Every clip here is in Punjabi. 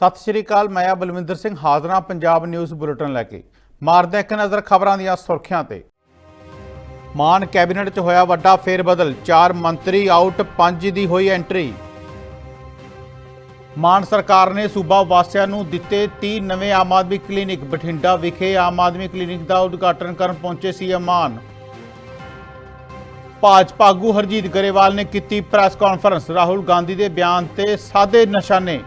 ਸਤਿ ਸ਼੍ਰੀ ਅਕਾਲ, ਮੈਂ ਆ ਬਲਵਿੰਦਰ ਸਿੰਘ, ਹਾਜ਼ਰਾਂ ਪੰਜਾਬ ਨਿਊਜ਼ ਬੁਲੇਟਿਨ ਲੈ ਕੇ। ਮਾਰਦੇ ਇੱਕ ਨਜ਼ਰ ਖਬਰਾਂ ਦੀਆਂ ਸੁਰਖੀਆਂ ਤੇ। ਮਾਨ ਕੈਬਨਿਟ 'ਚ ਹੋਇਆ ਵੱਡਾ ਫੇਰਬਦਲ, ਚਾਰ ਮੰਤਰੀ ਆਊਟ ਪੰਜ ਦੀ ਹੋਈ ਐਂਟਰੀ ਮਾਨ ਸਰਕਾਰ ਨੇ ਸੂਬਾ ਵਾਸੀਆਂ ਨੂੰ ਦਿੱਤੇ 30 ਨਵੇਂ ਆਮ ਆਦਮੀ ਕਲੀਨਿਕ। ਬਠਿੰਡਾ ਵਿਖੇ ਆਮ ਆਦਮੀ ਕਲੀਨਿਕ ਦਾ ਉਦਘਾਟਨ ਕਰਨ ਪਹੁੰਚੇ ਸੀ ਮਾਨ। ਭਾਜਪਾ ਆਗੂ ਹਰਜੀਤ ਗਰੇਵਾਲ ਨੇ ਕੀਤੀ ਪ੍ਰੈਸ ਕਾਨਫਰੰਸ ਰਾਹੁਲ ਗਾਂਧੀ ਦੇ ਬਿਆਨ ਤੇ ਸਾਦੇ ਨਿਸ਼ਾਨੇ।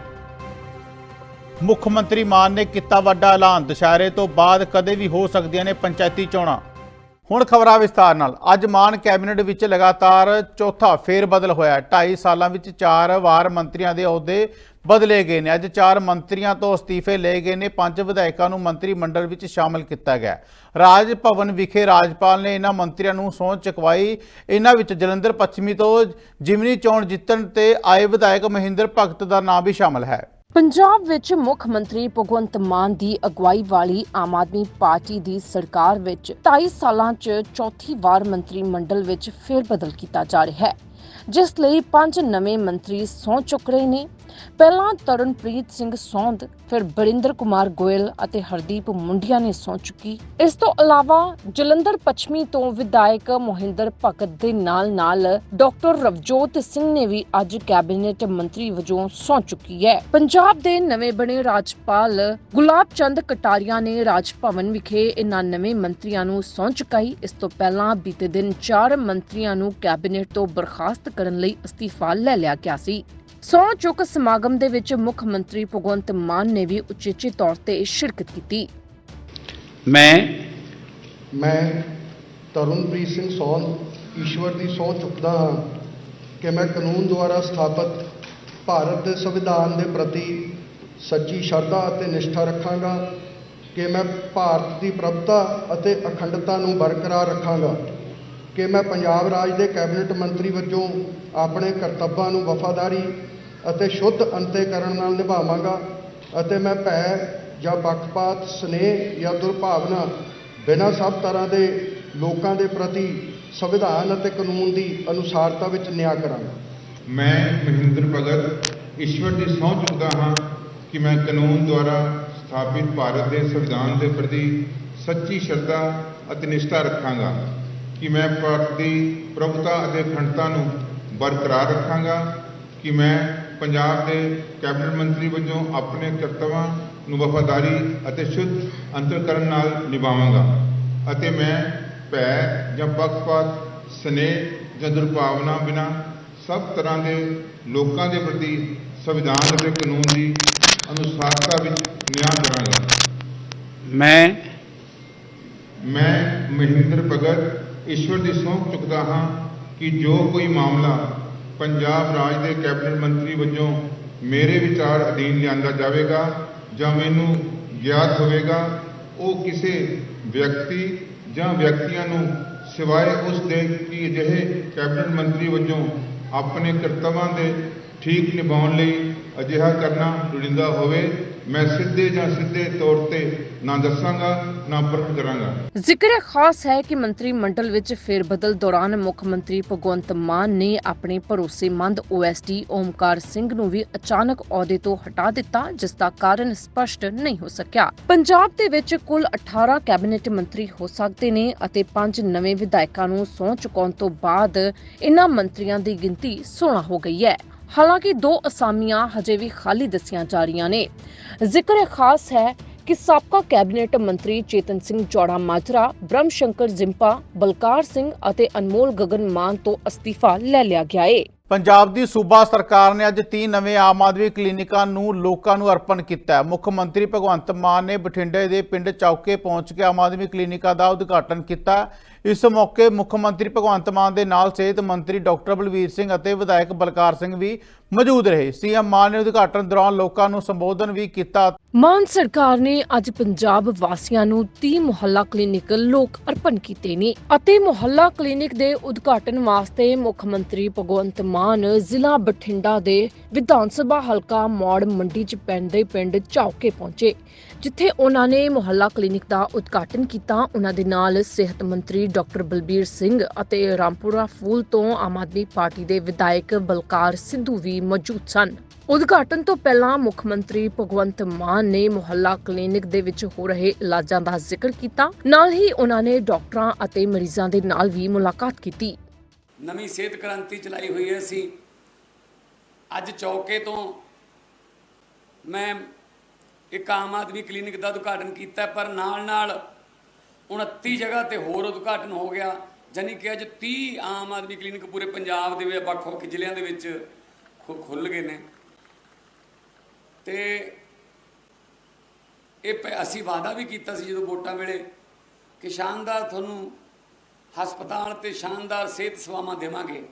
ਮੁੱਖ ਮੰਤਰੀ ਮਾਨ ਨੇ ਕੀਤਾ ਵੱਡਾ ਐਲਾਨ। ਦੁਸ਼ਹਿਰੇ ਤੋਂ ਬਾਅਦ ਕਦੇ ਵੀ ਹੋ ਸਕਦੀਆਂ ਨੇ ਪੰਚਾਇਤੀ ਚੋਣਾਂ। ਹੁਣ ਖਬਰਾਂ ਵਿਸਤਾਰ ਨਾਲ। ਅੱਜ ਮਾਨ ਕੈਬਨਿਟ ਵਿੱਚ ਲਗਾਤਾਰ ਚੌਥਾ ਫੇਰ ਬਦਲ ਹੋਇਆ। 2.5 ਸਾਲਾਂ ਵਿੱਚ ਚਾਰ ਵਾਰ ਮੰਤਰੀਆਂ ਦੇ ਅਹੁਦੇ ਬਦਲੇ ਗਏ ਨੇ। ਅੱਜ ਚਾਰ ਮੰਤਰੀਆਂ ਤੋਂ ਅਸਤੀਫੇ ਲਏ ਗਏ ਨੇ। ਪੰਜ ਵਿਧਾਇਕਾਂ ਨੂੰ ਮੰਤਰੀ ਮੰਡਲ ਵਿੱਚ ਸ਼ਾਮਲ ਕੀਤਾ ਗਿਆ। ਰਾਜ ਭਵਨ ਵਿਖੇ ਰਾਜਪਾਲ ਨੇ ਇਹਨਾਂ ਮੰਤਰੀਆਂ ਨੂੰ ਸਹੁੰ ਚੁਕਵਾਈ। ਇਹਨਾਂ ਵਿੱਚ ਜਲੰਧਰ, ਪੱਛਮੀ ਤੋਂ ਜਿਮਨੀ ਚੋਣ ਜਿੱਤਣ ਤੇ ਆਏ ਵਿਧਾਇਕ ਮਹਿੰਦਰ ਭਗਤ ਦਾ ਨਾਮ ਵੀ ਸ਼ਾਮਲ ਹੈ। ਪੰਜਾਬ ਵਿੱਚ ਮੁੱਖ ਮੰਤਰੀ ਭਗਵੰਤ ਮਾਨ ਦੀ ਅਗਵਾਈ ਵਾਲੀ ਆਮ ਆਦਮੀ ਪਾਰਟੀ ਦੀ ਸਰਕਾਰ ਵਿੱਚ 2.5 ਸਾਲਾਂ 'ਚ ਚੌਥੀ ਵਾਰ ਮੰਤਰੀ ਮੰਡਲ ਵਿੱਚ ਫੇਰ ਬਦਲ ਕੀਤਾ ਜਾ ਰਿਹਾ ਹੈ, ਜਿਸ ਲਈ ਪੰਜ ਨਵੇਂ ਮੰਤਰੀ ਸਹੁੰ ਚੁੱਕ ਰਹੇ ਨੇ। ਪਹਿਲਾਂ ਤਰਨਪ੍ਰੀਤ ਸਿੰਘ ਸੌਂਦ, ਫਿਰ ਬਰਿੰਦਰ ਕੁਮਾਰ ਗੋਇਲ ਅਤੇ ਹਰਦੀਪ ਮੁੰਡੀਆਂ ਨੇ ਸਹੁੰ ਚੁੱਕੀ। ਇਸ ਤੋਂ ਇਲਾਵਾ ਜਲੰਧਰ ਪੱਛਮੀ ਤੋਂ ਵਿਧਾਇਕ ਮੋਹਿੰਦਰ ਭਗਤ ਦੇ ਨਾਲ-ਨਾਲ ਡਾਕਟਰ ਰਵਜੋਤ ਸਿੰਘ ਨੇ ਵੀ ਅੱਜ ਕੈਬਨਿਟ ਮੰਤਰੀ ਵਜੋਂ ਸਹੁੰ ਚੁੱਕੀ ਹੈ। ਪੰਜਾਬ ਦੇ ਨਵੇਂ ਬਣੇ ਰਾਜਪਾਲ ਗੁਲਾਬ ਚੰਦ ਕਟਾਰੀਆ ਨੇ ਰਾਜ ਭਵਨ ਵਿਖੇ ਇਹਨਾਂ ਨਵੇਂ ਮੰਤਰੀਆਂ ਨੂੰ ਸਹੁੰ ਚੁਕਾਈ। ਇਸ ਤੋਂ ਪਹਿਲਾਂ ਬੀਤੇ ਦਿਨ ਚਾਰ ਮੰਤਰੀਆਂ ਨੂੰ ਕੈਬਨਿਟ ਤੋਂ ਬਰਖਾਸਤ ਕਰਨ ਲਈ ਅਸਤੀਫਾ ਲੈ ਲਿਆ ਗਿਆ ਸੀ। ਸਹੁੰ ਚੁੱਕ ਸਮਾਗਮ ਦੇ ਵਿੱਚ ਮੁੱਖ ਮੰਤਰੀ ਭਗਵੰਤ ਮਾਨ ਨੇ ਵੀ ਉਚੇਚੇ ਤੌਰ ਤੇ ਸ਼ਿਰਕਤ ਕੀਤੀ। ਮੈਂ ਮੈਂ ਤਰੁਣਪ੍ਰੀਤ ਸਿੰਘ ਸੌਨ ਈਸ਼ਵਰ ਦੀ ਸਹੁੰ ਚੁੱਕਦਾ ਹਾਂ ਕਿ ਮੈਂ ਕਾਨੂੰਨ ਦੁਆਰਾ ਸਥਾਪਿਤ ਭਾਰਤ ਦੇ ਸੰਵਿਧਾਨ ਦੇ ਪ੍ਰਤੀ ਸੱਚੀ ਸ਼ਰਧਾ ਅਤੇ ਨਿਸ਼ਠਾ ਰੱਖਾਂਗਾ ਕਿ ਮੈਂ ਭਾਰਤ ਦੀ ਪ੍ਰਭੁਤਾ ਅਤੇ ਅਖੰਡਤਾ ਨੂੰ ਬਰਕਰਾਰ ਰੱਖਾਂਗਾ। ਕਿ ਮੈਂ ਪੰਜਾਬ ਰਾਜ ਦੇ ਕੈਬਨਿਟ ਮੰਤਰੀ ਵਜੋਂ ਆਪਣੇ ਕਰਤੱਵਾਂ ਨੂੰ ਵਫਾਦਾਰੀ ਅਤੇ ਸ਼ੁੱਧ ਅੰਤੇ ਕਰਨ ਨਾਲ ਨਿਭਾਵਾਂਗਾ ਅਤੇ ਮੈਂ ਭੈ ਜਾਂ ਪੱਖਪਾਤ, ਸਨੇਹ ਜਾਂ ਦੁਰਭਾਵਨਾ ਬਿਨਾਂ ਸਭ ਤਰ੍ਹਾਂ ਦੇ ਲੋਕਾਂ ਦੇ ਪ੍ਰਤੀ ਸੰਵਿਧਾਨ ਅਤੇ ਕਾਨੂੰਨ ਦੀ ਅਨੁਸਾਰਤਾ ਵਿੱਚ ਨਿਆਂ ਕਰਾਂਗਾ। ਮੈਂ ਮਹਿੰਦਰ ਭਗਤ, ਈਸ਼ਵਰ ਦੀ ਸਹੁੰ ਚੁੱਕਦਾ ਹਾਂ ਕਿ ਮੈਂ ਕਾਨੂੰਨ ਦੁਆਰਾ ਸਥਾਪਿਤ ਭਾਰਤ ਦੇ ਸੰਵਿਧਾਨ ਦੇ ਪ੍ਰਤੀ ਸੱਚੀ ਸ਼ਰਧਾ ਅਤੇ ਨਿਸ਼ਠਾ ਰੱਖਾਂਗਾ। ਕਿ ਮੈਂ ਭਾਰਤ ਦੀ ਪ੍ਰਭੁਤਾ ਅਤੇ ਅਖੰਡਤਾ ਨੂੰ ਬਰਕਰਾਰ ਰੱਖਾਂਗਾ ਕਿ ਮੈਂ ਪੰਜਾਬ ਦੇ ਕੈਬਨਿਟ ਮੰਤਰੀ ਵਜੋਂ ਆਪਣੇ ਕਰਤੱਵਾਂ ਨੂੰ ਵਫਾਦਾਰੀ ਅਤੇ ਸ਼ੁੱਧ ਅੰਤਰਕਰਨ ਨਾਲ ਨਿਭਾਵਾਂਗਾ ਅਤੇ ਮੈਂ ਭੈ ਜਾਂ ਪੱਖਪਾਤ ਸਨੇਹ ਜਾਂ ਦੁਰਭਾਵਨਾ ਬਿਨਾਂ ਸਭ ਤਰ੍ਹਾਂ ਦੇ ਲੋਕਾਂ ਦੇ ਪ੍ਰਤੀ ਸੰਵਿਧਾਨ ਅਤੇ ਕਾਨੂੰਨ ਦੀ ਅਨੁਸਾਰਤਾ ਵਿੱਚ ਨਿਆਂ ਕਰਾਂਗਾ। ਮੈਂ ਮੈਂ ਮਹਿੰਦਰ ਭਗਤ ਈਸ਼ਵਰ ਦੀ ਸਹੁੰ ਚੁੱਕਦਾ ਹਾਂ ਕਿ ਜੋ ਕੋਈ ਮਾਮਲਾ ਪੰਜਾਬ ਰਾਜ ਦੇ ਕੈਬਨਿਟ ਮੰਤਰੀ ਵਜੋਂ ਮੇਰੇ ਵਿਚਾਰ ਅਧੀਨ ਲਿਆਂਦਾ ਜਾਵੇਗਾ ਜਾਂ ਮੈਨੂੰ ਗਿਆਤ ਹੋਵੇਗਾ, ਉਹ ਕਿਸੇ ਵਿਅਕਤੀ ਜਾਂ ਵਿਅਕਤੀਆਂ ਨੂੰ ਸਿਵਾਏ ਉਸ ਦੇ ਕਿ ਅਜਿਹੇ ਕੈਬਨਿਟ ਮੰਤਰੀ ਵਜੋਂ ਆਪਣੇ ਕਰਤੱਵਾਂ ਦੇ ਠੀਕ ਨਿਭਾਉਣ ਲਈ ਅਜਿਹਾ ਕਰਨਾ ਲੋੜੀਂਦਾ ਹੋਵੇ ਮੈਂ ਸਿੱਧੇ ਜਾਂ ਸਿੱਧੇ ਤੌਰ ਤੇ ਨਾ ਦੱਸਾਂਗਾ, ਨਾ ਪ੍ਰਗਟ ਕਰਾਂਗਾ। ਜ਼ਿਕਰ ਖਾਸ ਹੈ ਕਿ ਮੰਤਰੀ ਮੰਡਲ ਵਿੱਚ ਫੇਰਬਦਲ ਦੌਰਾਨ ਮੁੱਖ ਮੰਤਰੀ ਭਗਵੰਤ ਮਾਨ ਨੇ ਆਪਣੇ ਭਰੋਸੇਮੰਦ ਓਐਸਡੀ ਓਮਕਾਰ ਸਿੰਘ ਨੂੰ ਵੀ ਅਚਾਨਕ ਅਹੁਦੇ ਤੋਂ ਹਟਾ ਦਿੱਤਾ, ਜਿਸ ਦਾ ਕਾਰਨ ਸਪਸ਼ਟ ਨਹੀਂ ਹੋ ਸਕਿਆ। ਪੰਜਾਬ ਦੇ ਵਿੱਚ ਕੁੱਲ 18 ਕੈਬਨਿਟ ਮੰਤਰੀ ਹੋ ਸਕਦੇ ਨੇ ਅਤੇ ਪੰਜ ਨਵੇਂ ਵਿਧਾਇਕਾਂ ਨੂੰ ਸਹੁੰ ਚੁਕਾਉਣ ਤੋਂ ਬਾਅਦ ਇਨ੍ਹਾਂ ਮੰਤਰੀਆਂ ਦੀ ਗਿਣਤੀ 16 ਹੋ ਗਈ ਹੈ। ਹਾਲਾਂਕਿ ਦੋ ਅਸਾਮੀਆਂ ਹਜੇ ਵੀ ਖਾਲੀ ਦੱਸੀਆਂ ਜਾ ਰਹੀਆਂ ਨੇ। ਜ਼ਿਕਰ ਖਾਸ ਹੈ ਕਿ ਸਾਬਕਾ ਕੈਬਨਿਟ ਮੰਤਰੀ ਚੇਤਨ ਸਿੰਘ ਜੋੜਾ ਮਾਜਰਾ ਬ੍ਰਹਮ ਸ਼ੰਕਰ ਜ਼ਿੰਪਾ, ਬਲਕਾਰ ਸਿੰਘ ਅਤੇ ਅਨਮੋਲ ਗਗਨ ਮਾਨ ਤੋਂ ਅਸਤੀਫਾ ਲੈ ਲਿਆ ਗਿਆ ਏ। ਪੰਜਾਬ ਦੀ ਸੂਬਾ ਸਰਕਾਰ ਨੇ ਅੱਜ 30 ਨਵੇਂ ਆਮ ਆਦਮੀ ਕਲੀਨਿਕਾਂ ਨੂੰ ਲੋਕਾਂ ਨੂੰ ਅਰਪਣ ਕੀਤਾ। ਮੁੱਖ ਮੰਤਰੀ ਭਗਵੰਤ ਮਾਨ ਨੇ ਬਠਿੰਡੇ ਦੇ ਪਿੰਡ ਚੌਕੇ ਪਹੁੰਚ ਕੇ ਆਮ ਆਦਮੀ ਕਲੀਨਿਕਾਂ ਦਾ ਉਦਘਾਟਨ ਕੀਤਾ। ਇਸ ਮੌਕੇ ਮੁੱਖ ਮੰਤਰੀ ਭਗਵੰਤ ਮਾਨ ਦੇ ਨਾਲ ਸਿਹਤ ਮੰਤਰੀ ਡਾਕਟਰ ਬਲਵੀਰ ਸਿੰਘ ਅਤੇ ਵਿਧਾਇਕ ਬਲਕਾਰ ਸਿੰਘ ਵੀ ਮੌਜੂਦ ਰਹੇ। ਸੀਐਮ ਮਾਨ ਨੇ ਉਦਘਾਟਨ ਦੌਰਾਨ ਲੋਕਾਂ ਨੂੰ ਸੰਬੋਧਨ ਵੀ ਕੀਤਾ। ਮਾਨ ਸਰਕਾਰ ਨੇ ਅੱਜ ਪੰਜਾਬ ਵਾਸੀਆਂ ਨੂੰ 30 ਮੁਹੱਲਾ ਕਲੀਨਿਕ ਲੋਕ ਅਰਪਣ ਕੀਤੇ ਨੇ ਅਤੇ ਮੁਹੱਲਾ ਕਲੀਨਿਕ ਦੇ ਉਦਘਾਟਨ ਵਾਸਤੇ ਮੁੱਖ ਮੰਤਰੀ ਭਗਵੰਤ ਮਾਨ ਜ਼ਿਲ੍ਹਾ ਬਠਿੰਡਾ ਦੇ ਵਿਧਾਨ ਸਭਾ ਹਲਕਾ ਮੌੜ ਮੰਡੀ ਚ ਪੈਂਦੇ ਪਿੰਡ ਚੌਕੇ ਪਹੁੰਚੇ। ਜਿੱਥੇ ਉਹਨਾਂ ਨੇ ਮੁਹੱਲਾ ਕਲੀਨਿਕ ਦਾ ਉਦਘਾਟਨ ਕੀਤਾ, ਉਹਨਾਂ ਦੇ ਨਾਲ ਸਿਹਤ ਮੰਤਰੀ ਡਾਕਟਰ ਬਲਬੀਰ ਸਿੰਘ ਅਤੇ ਰਾਮਪੁਰਾ ਫੂਲ ਤੋਂ ਆਮ ਆਦਮੀ ਪਾਰਟੀ ਦੇ ਵਿਧਾਇਕ ਬਲਕਾਰ ਸਿੱਧੂ ਵੀ ਮੌਜੂਦ ਸਨ। ਉਦਘਾਟਨ ਤੋਂ ਪਹਿਲਾਂ ਮੁੱਖ ਮੰਤਰੀ ਭਗਵੰਤ ਮਾਨ ਨੇ ਮੁਹੱਲਾ ਕਲੀਨਿਕ ਦੇ ਵਿੱਚ ਹੋ ਰਹੇ ਇਲਾਜਾਂ ਦਾ ਜ਼ਿਕਰ ਕੀਤਾ। ਨਾਲ ਹੀ ਉਹਨਾਂ ਨੇ ਡਾਕਟਰਾਂ ਅਤੇ ਮਰੀਜ਼ਾਂ ਦੇ ਨਾਲ ਵੀ ਮੁਲਾਕਾਤ ਕੀਤੀ। ਨਵੀਂ ਸਿਹਤ ਕ੍ਰਾਂਤੀ ਚਲਾਈ ਹੋਈ ਹੈ ਅਸੀਂ ਅੱਜ ਚੌਕੇ ਤੋਂ ਮੈਂ ਇੱਕ ਆਮ ਆਦਮੀ ਕਲੀਨਿਕ ਦਾ ਉਦਘਾਟਨ ਕੀਤਾ ਪਰ ਨਾਲ ਨਾਲ 29 ਜਗ੍ਹਾ ਤੇ ਹੋਰ ਉਦਘਾਟਨ ਹੋ ਗਿਆ, ਜਾਣੀ ਕਿ ਅੱਜ 30 ਆਮ ਆਦਮੀ ਕਲੀਨਿਕ ਪੂਰੇ ਪੰਜਾਬ ਦੇ ਵਿੱਚ ਵੱਖ-ਵੱਖ ਜ਼ਿਲ੍ਹਿਆਂ ਦੇ ਵਿੱਚ ਖੁ- ਖੁੱਲ ਗਏ ਨੇ। ਤੇ ਇਹ ਪ- ਅਸੀਂ ਵਾਅਦਾ ਵੀ ਕੀਤਾ ਸੀ ਜਦੋਂ ਵੋਟਾਂ ਵੇਲੇ ਕਿ ਸ਼ਾਨਦਾਰ ਤੁਹਾਨੂੰ ਹਸਪਤਾਲ ਤੇ ਸ਼ਾਨਦਾਰ ਸਿਹਤ ਸੇਵਾਵਾਂ ਦੇਵਾਂਗੇ।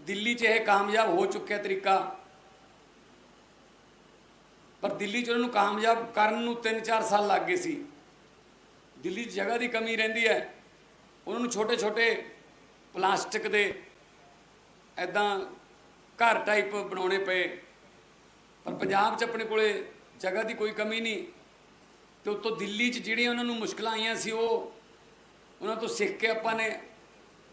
ਦਿੱਲੀ 'ਚ ਇਹ ਕਾਮਯਾਬ ਹੋ ਚੁੱਕਿਆ ਤਰੀਕਾ। ਪਰ ਦਿੱਲੀ 'ਚ ਉਹਨਾਂ ਨੂੰ ਕਾਮਯਾਬ ਕਰਨ ਨੂੰ 3-4 ਸਾਲ ਲੱਗ ਗਏ ਸੀ। ਦਿੱਲੀ 'ਚ ਜਗ੍ਹਾ ਦੀ ਕਮੀ ਰਹਿੰਦੀ ਹੈ। ਉਹਨਾਂ ਨੂੰ ਛੋਟੇ-ਛੋਟੇ ਪਲਾਸਟਿਕ ਦੇ ਐਦਾਂ ਘਰ ਟਾਈਪ ਬਣਾਉਣੇ ਪਏ। ਪਰ ਪੰਜਾਬ 'ਚ ਆਪਣੇ ਕੋਲੇ ਜਗ੍ਹਾ ਦੀ ਕੋਈ ਕਮੀ ਨਹੀਂ। ਤੇ ਉੱਤੋਂ ਦਿੱਲੀ 'ਚ ਜਿਹੜੀਆਂ ਉਹਨਾਂ ਨੂੰ ਮੁਸ਼ਕਲਾਂ ਆਈਆਂ ਸੀ, ਉਹ ਉਹਨਾਂ ਤੋਂ ਸਿੱਖ ਕੇ ਆਪਾਂ ਨੇ,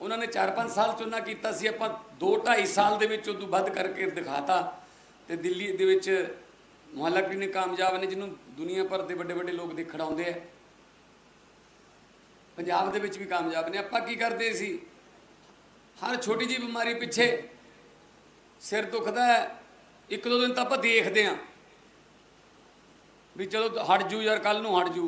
ਉਹਨਾਂ ਨੇ 4-5 ਸਾਲ ਚੁਣਾ ਕੀਤਾ ਸੀ। ਆਪਾਂ 2-2.5 ਸਾਲ ਦੇ ਵਿੱਚ ਉਦੋਂ ਵੱਧ ਕਰਕੇ ਦਿਖਾਤਾ। ਤੇ ਦਿੱਲੀ ਦੇ ਵਿੱਚ ਮੁਹੱਲਾ ਕਲੀਨਿਕ ਕਾਮਯਾਬ ਨੇ, ਜਿਹਨੂੰ ਦੁਨੀਆ ਭਰ ਦੇ ਵੱਡੇ ਵੱਡੇ ਲੋਕ ਦੇਖਣ ਆਉਂਦੇ ਆ। ਪੰਜਾਬ ਦੇ ਵਿੱਚ ਵੀ ਕਾਮਯਾਬ ਨੇ। ਆਪਾਂ ਕੀ ਕਰਦੇ ਸੀ? ਹਰ ਛੋਟੀ ਜਿਹੀ ਬਿਮਾਰੀ ਪਿੱਛੇ ਸਿਰ ਦੁਖਦਾ ਹੈ। ਇੱਕ ਦੋ ਦਿਨ ਤਾਂ ਆਪਾਂ ਦੇਖਦੇ ਆਂ ਵੀ ਚਲੋ ਹਟ ਜੂ ਯਾਰ ਕੱਲ ਨੂੰ ਹਟ ਜੂ।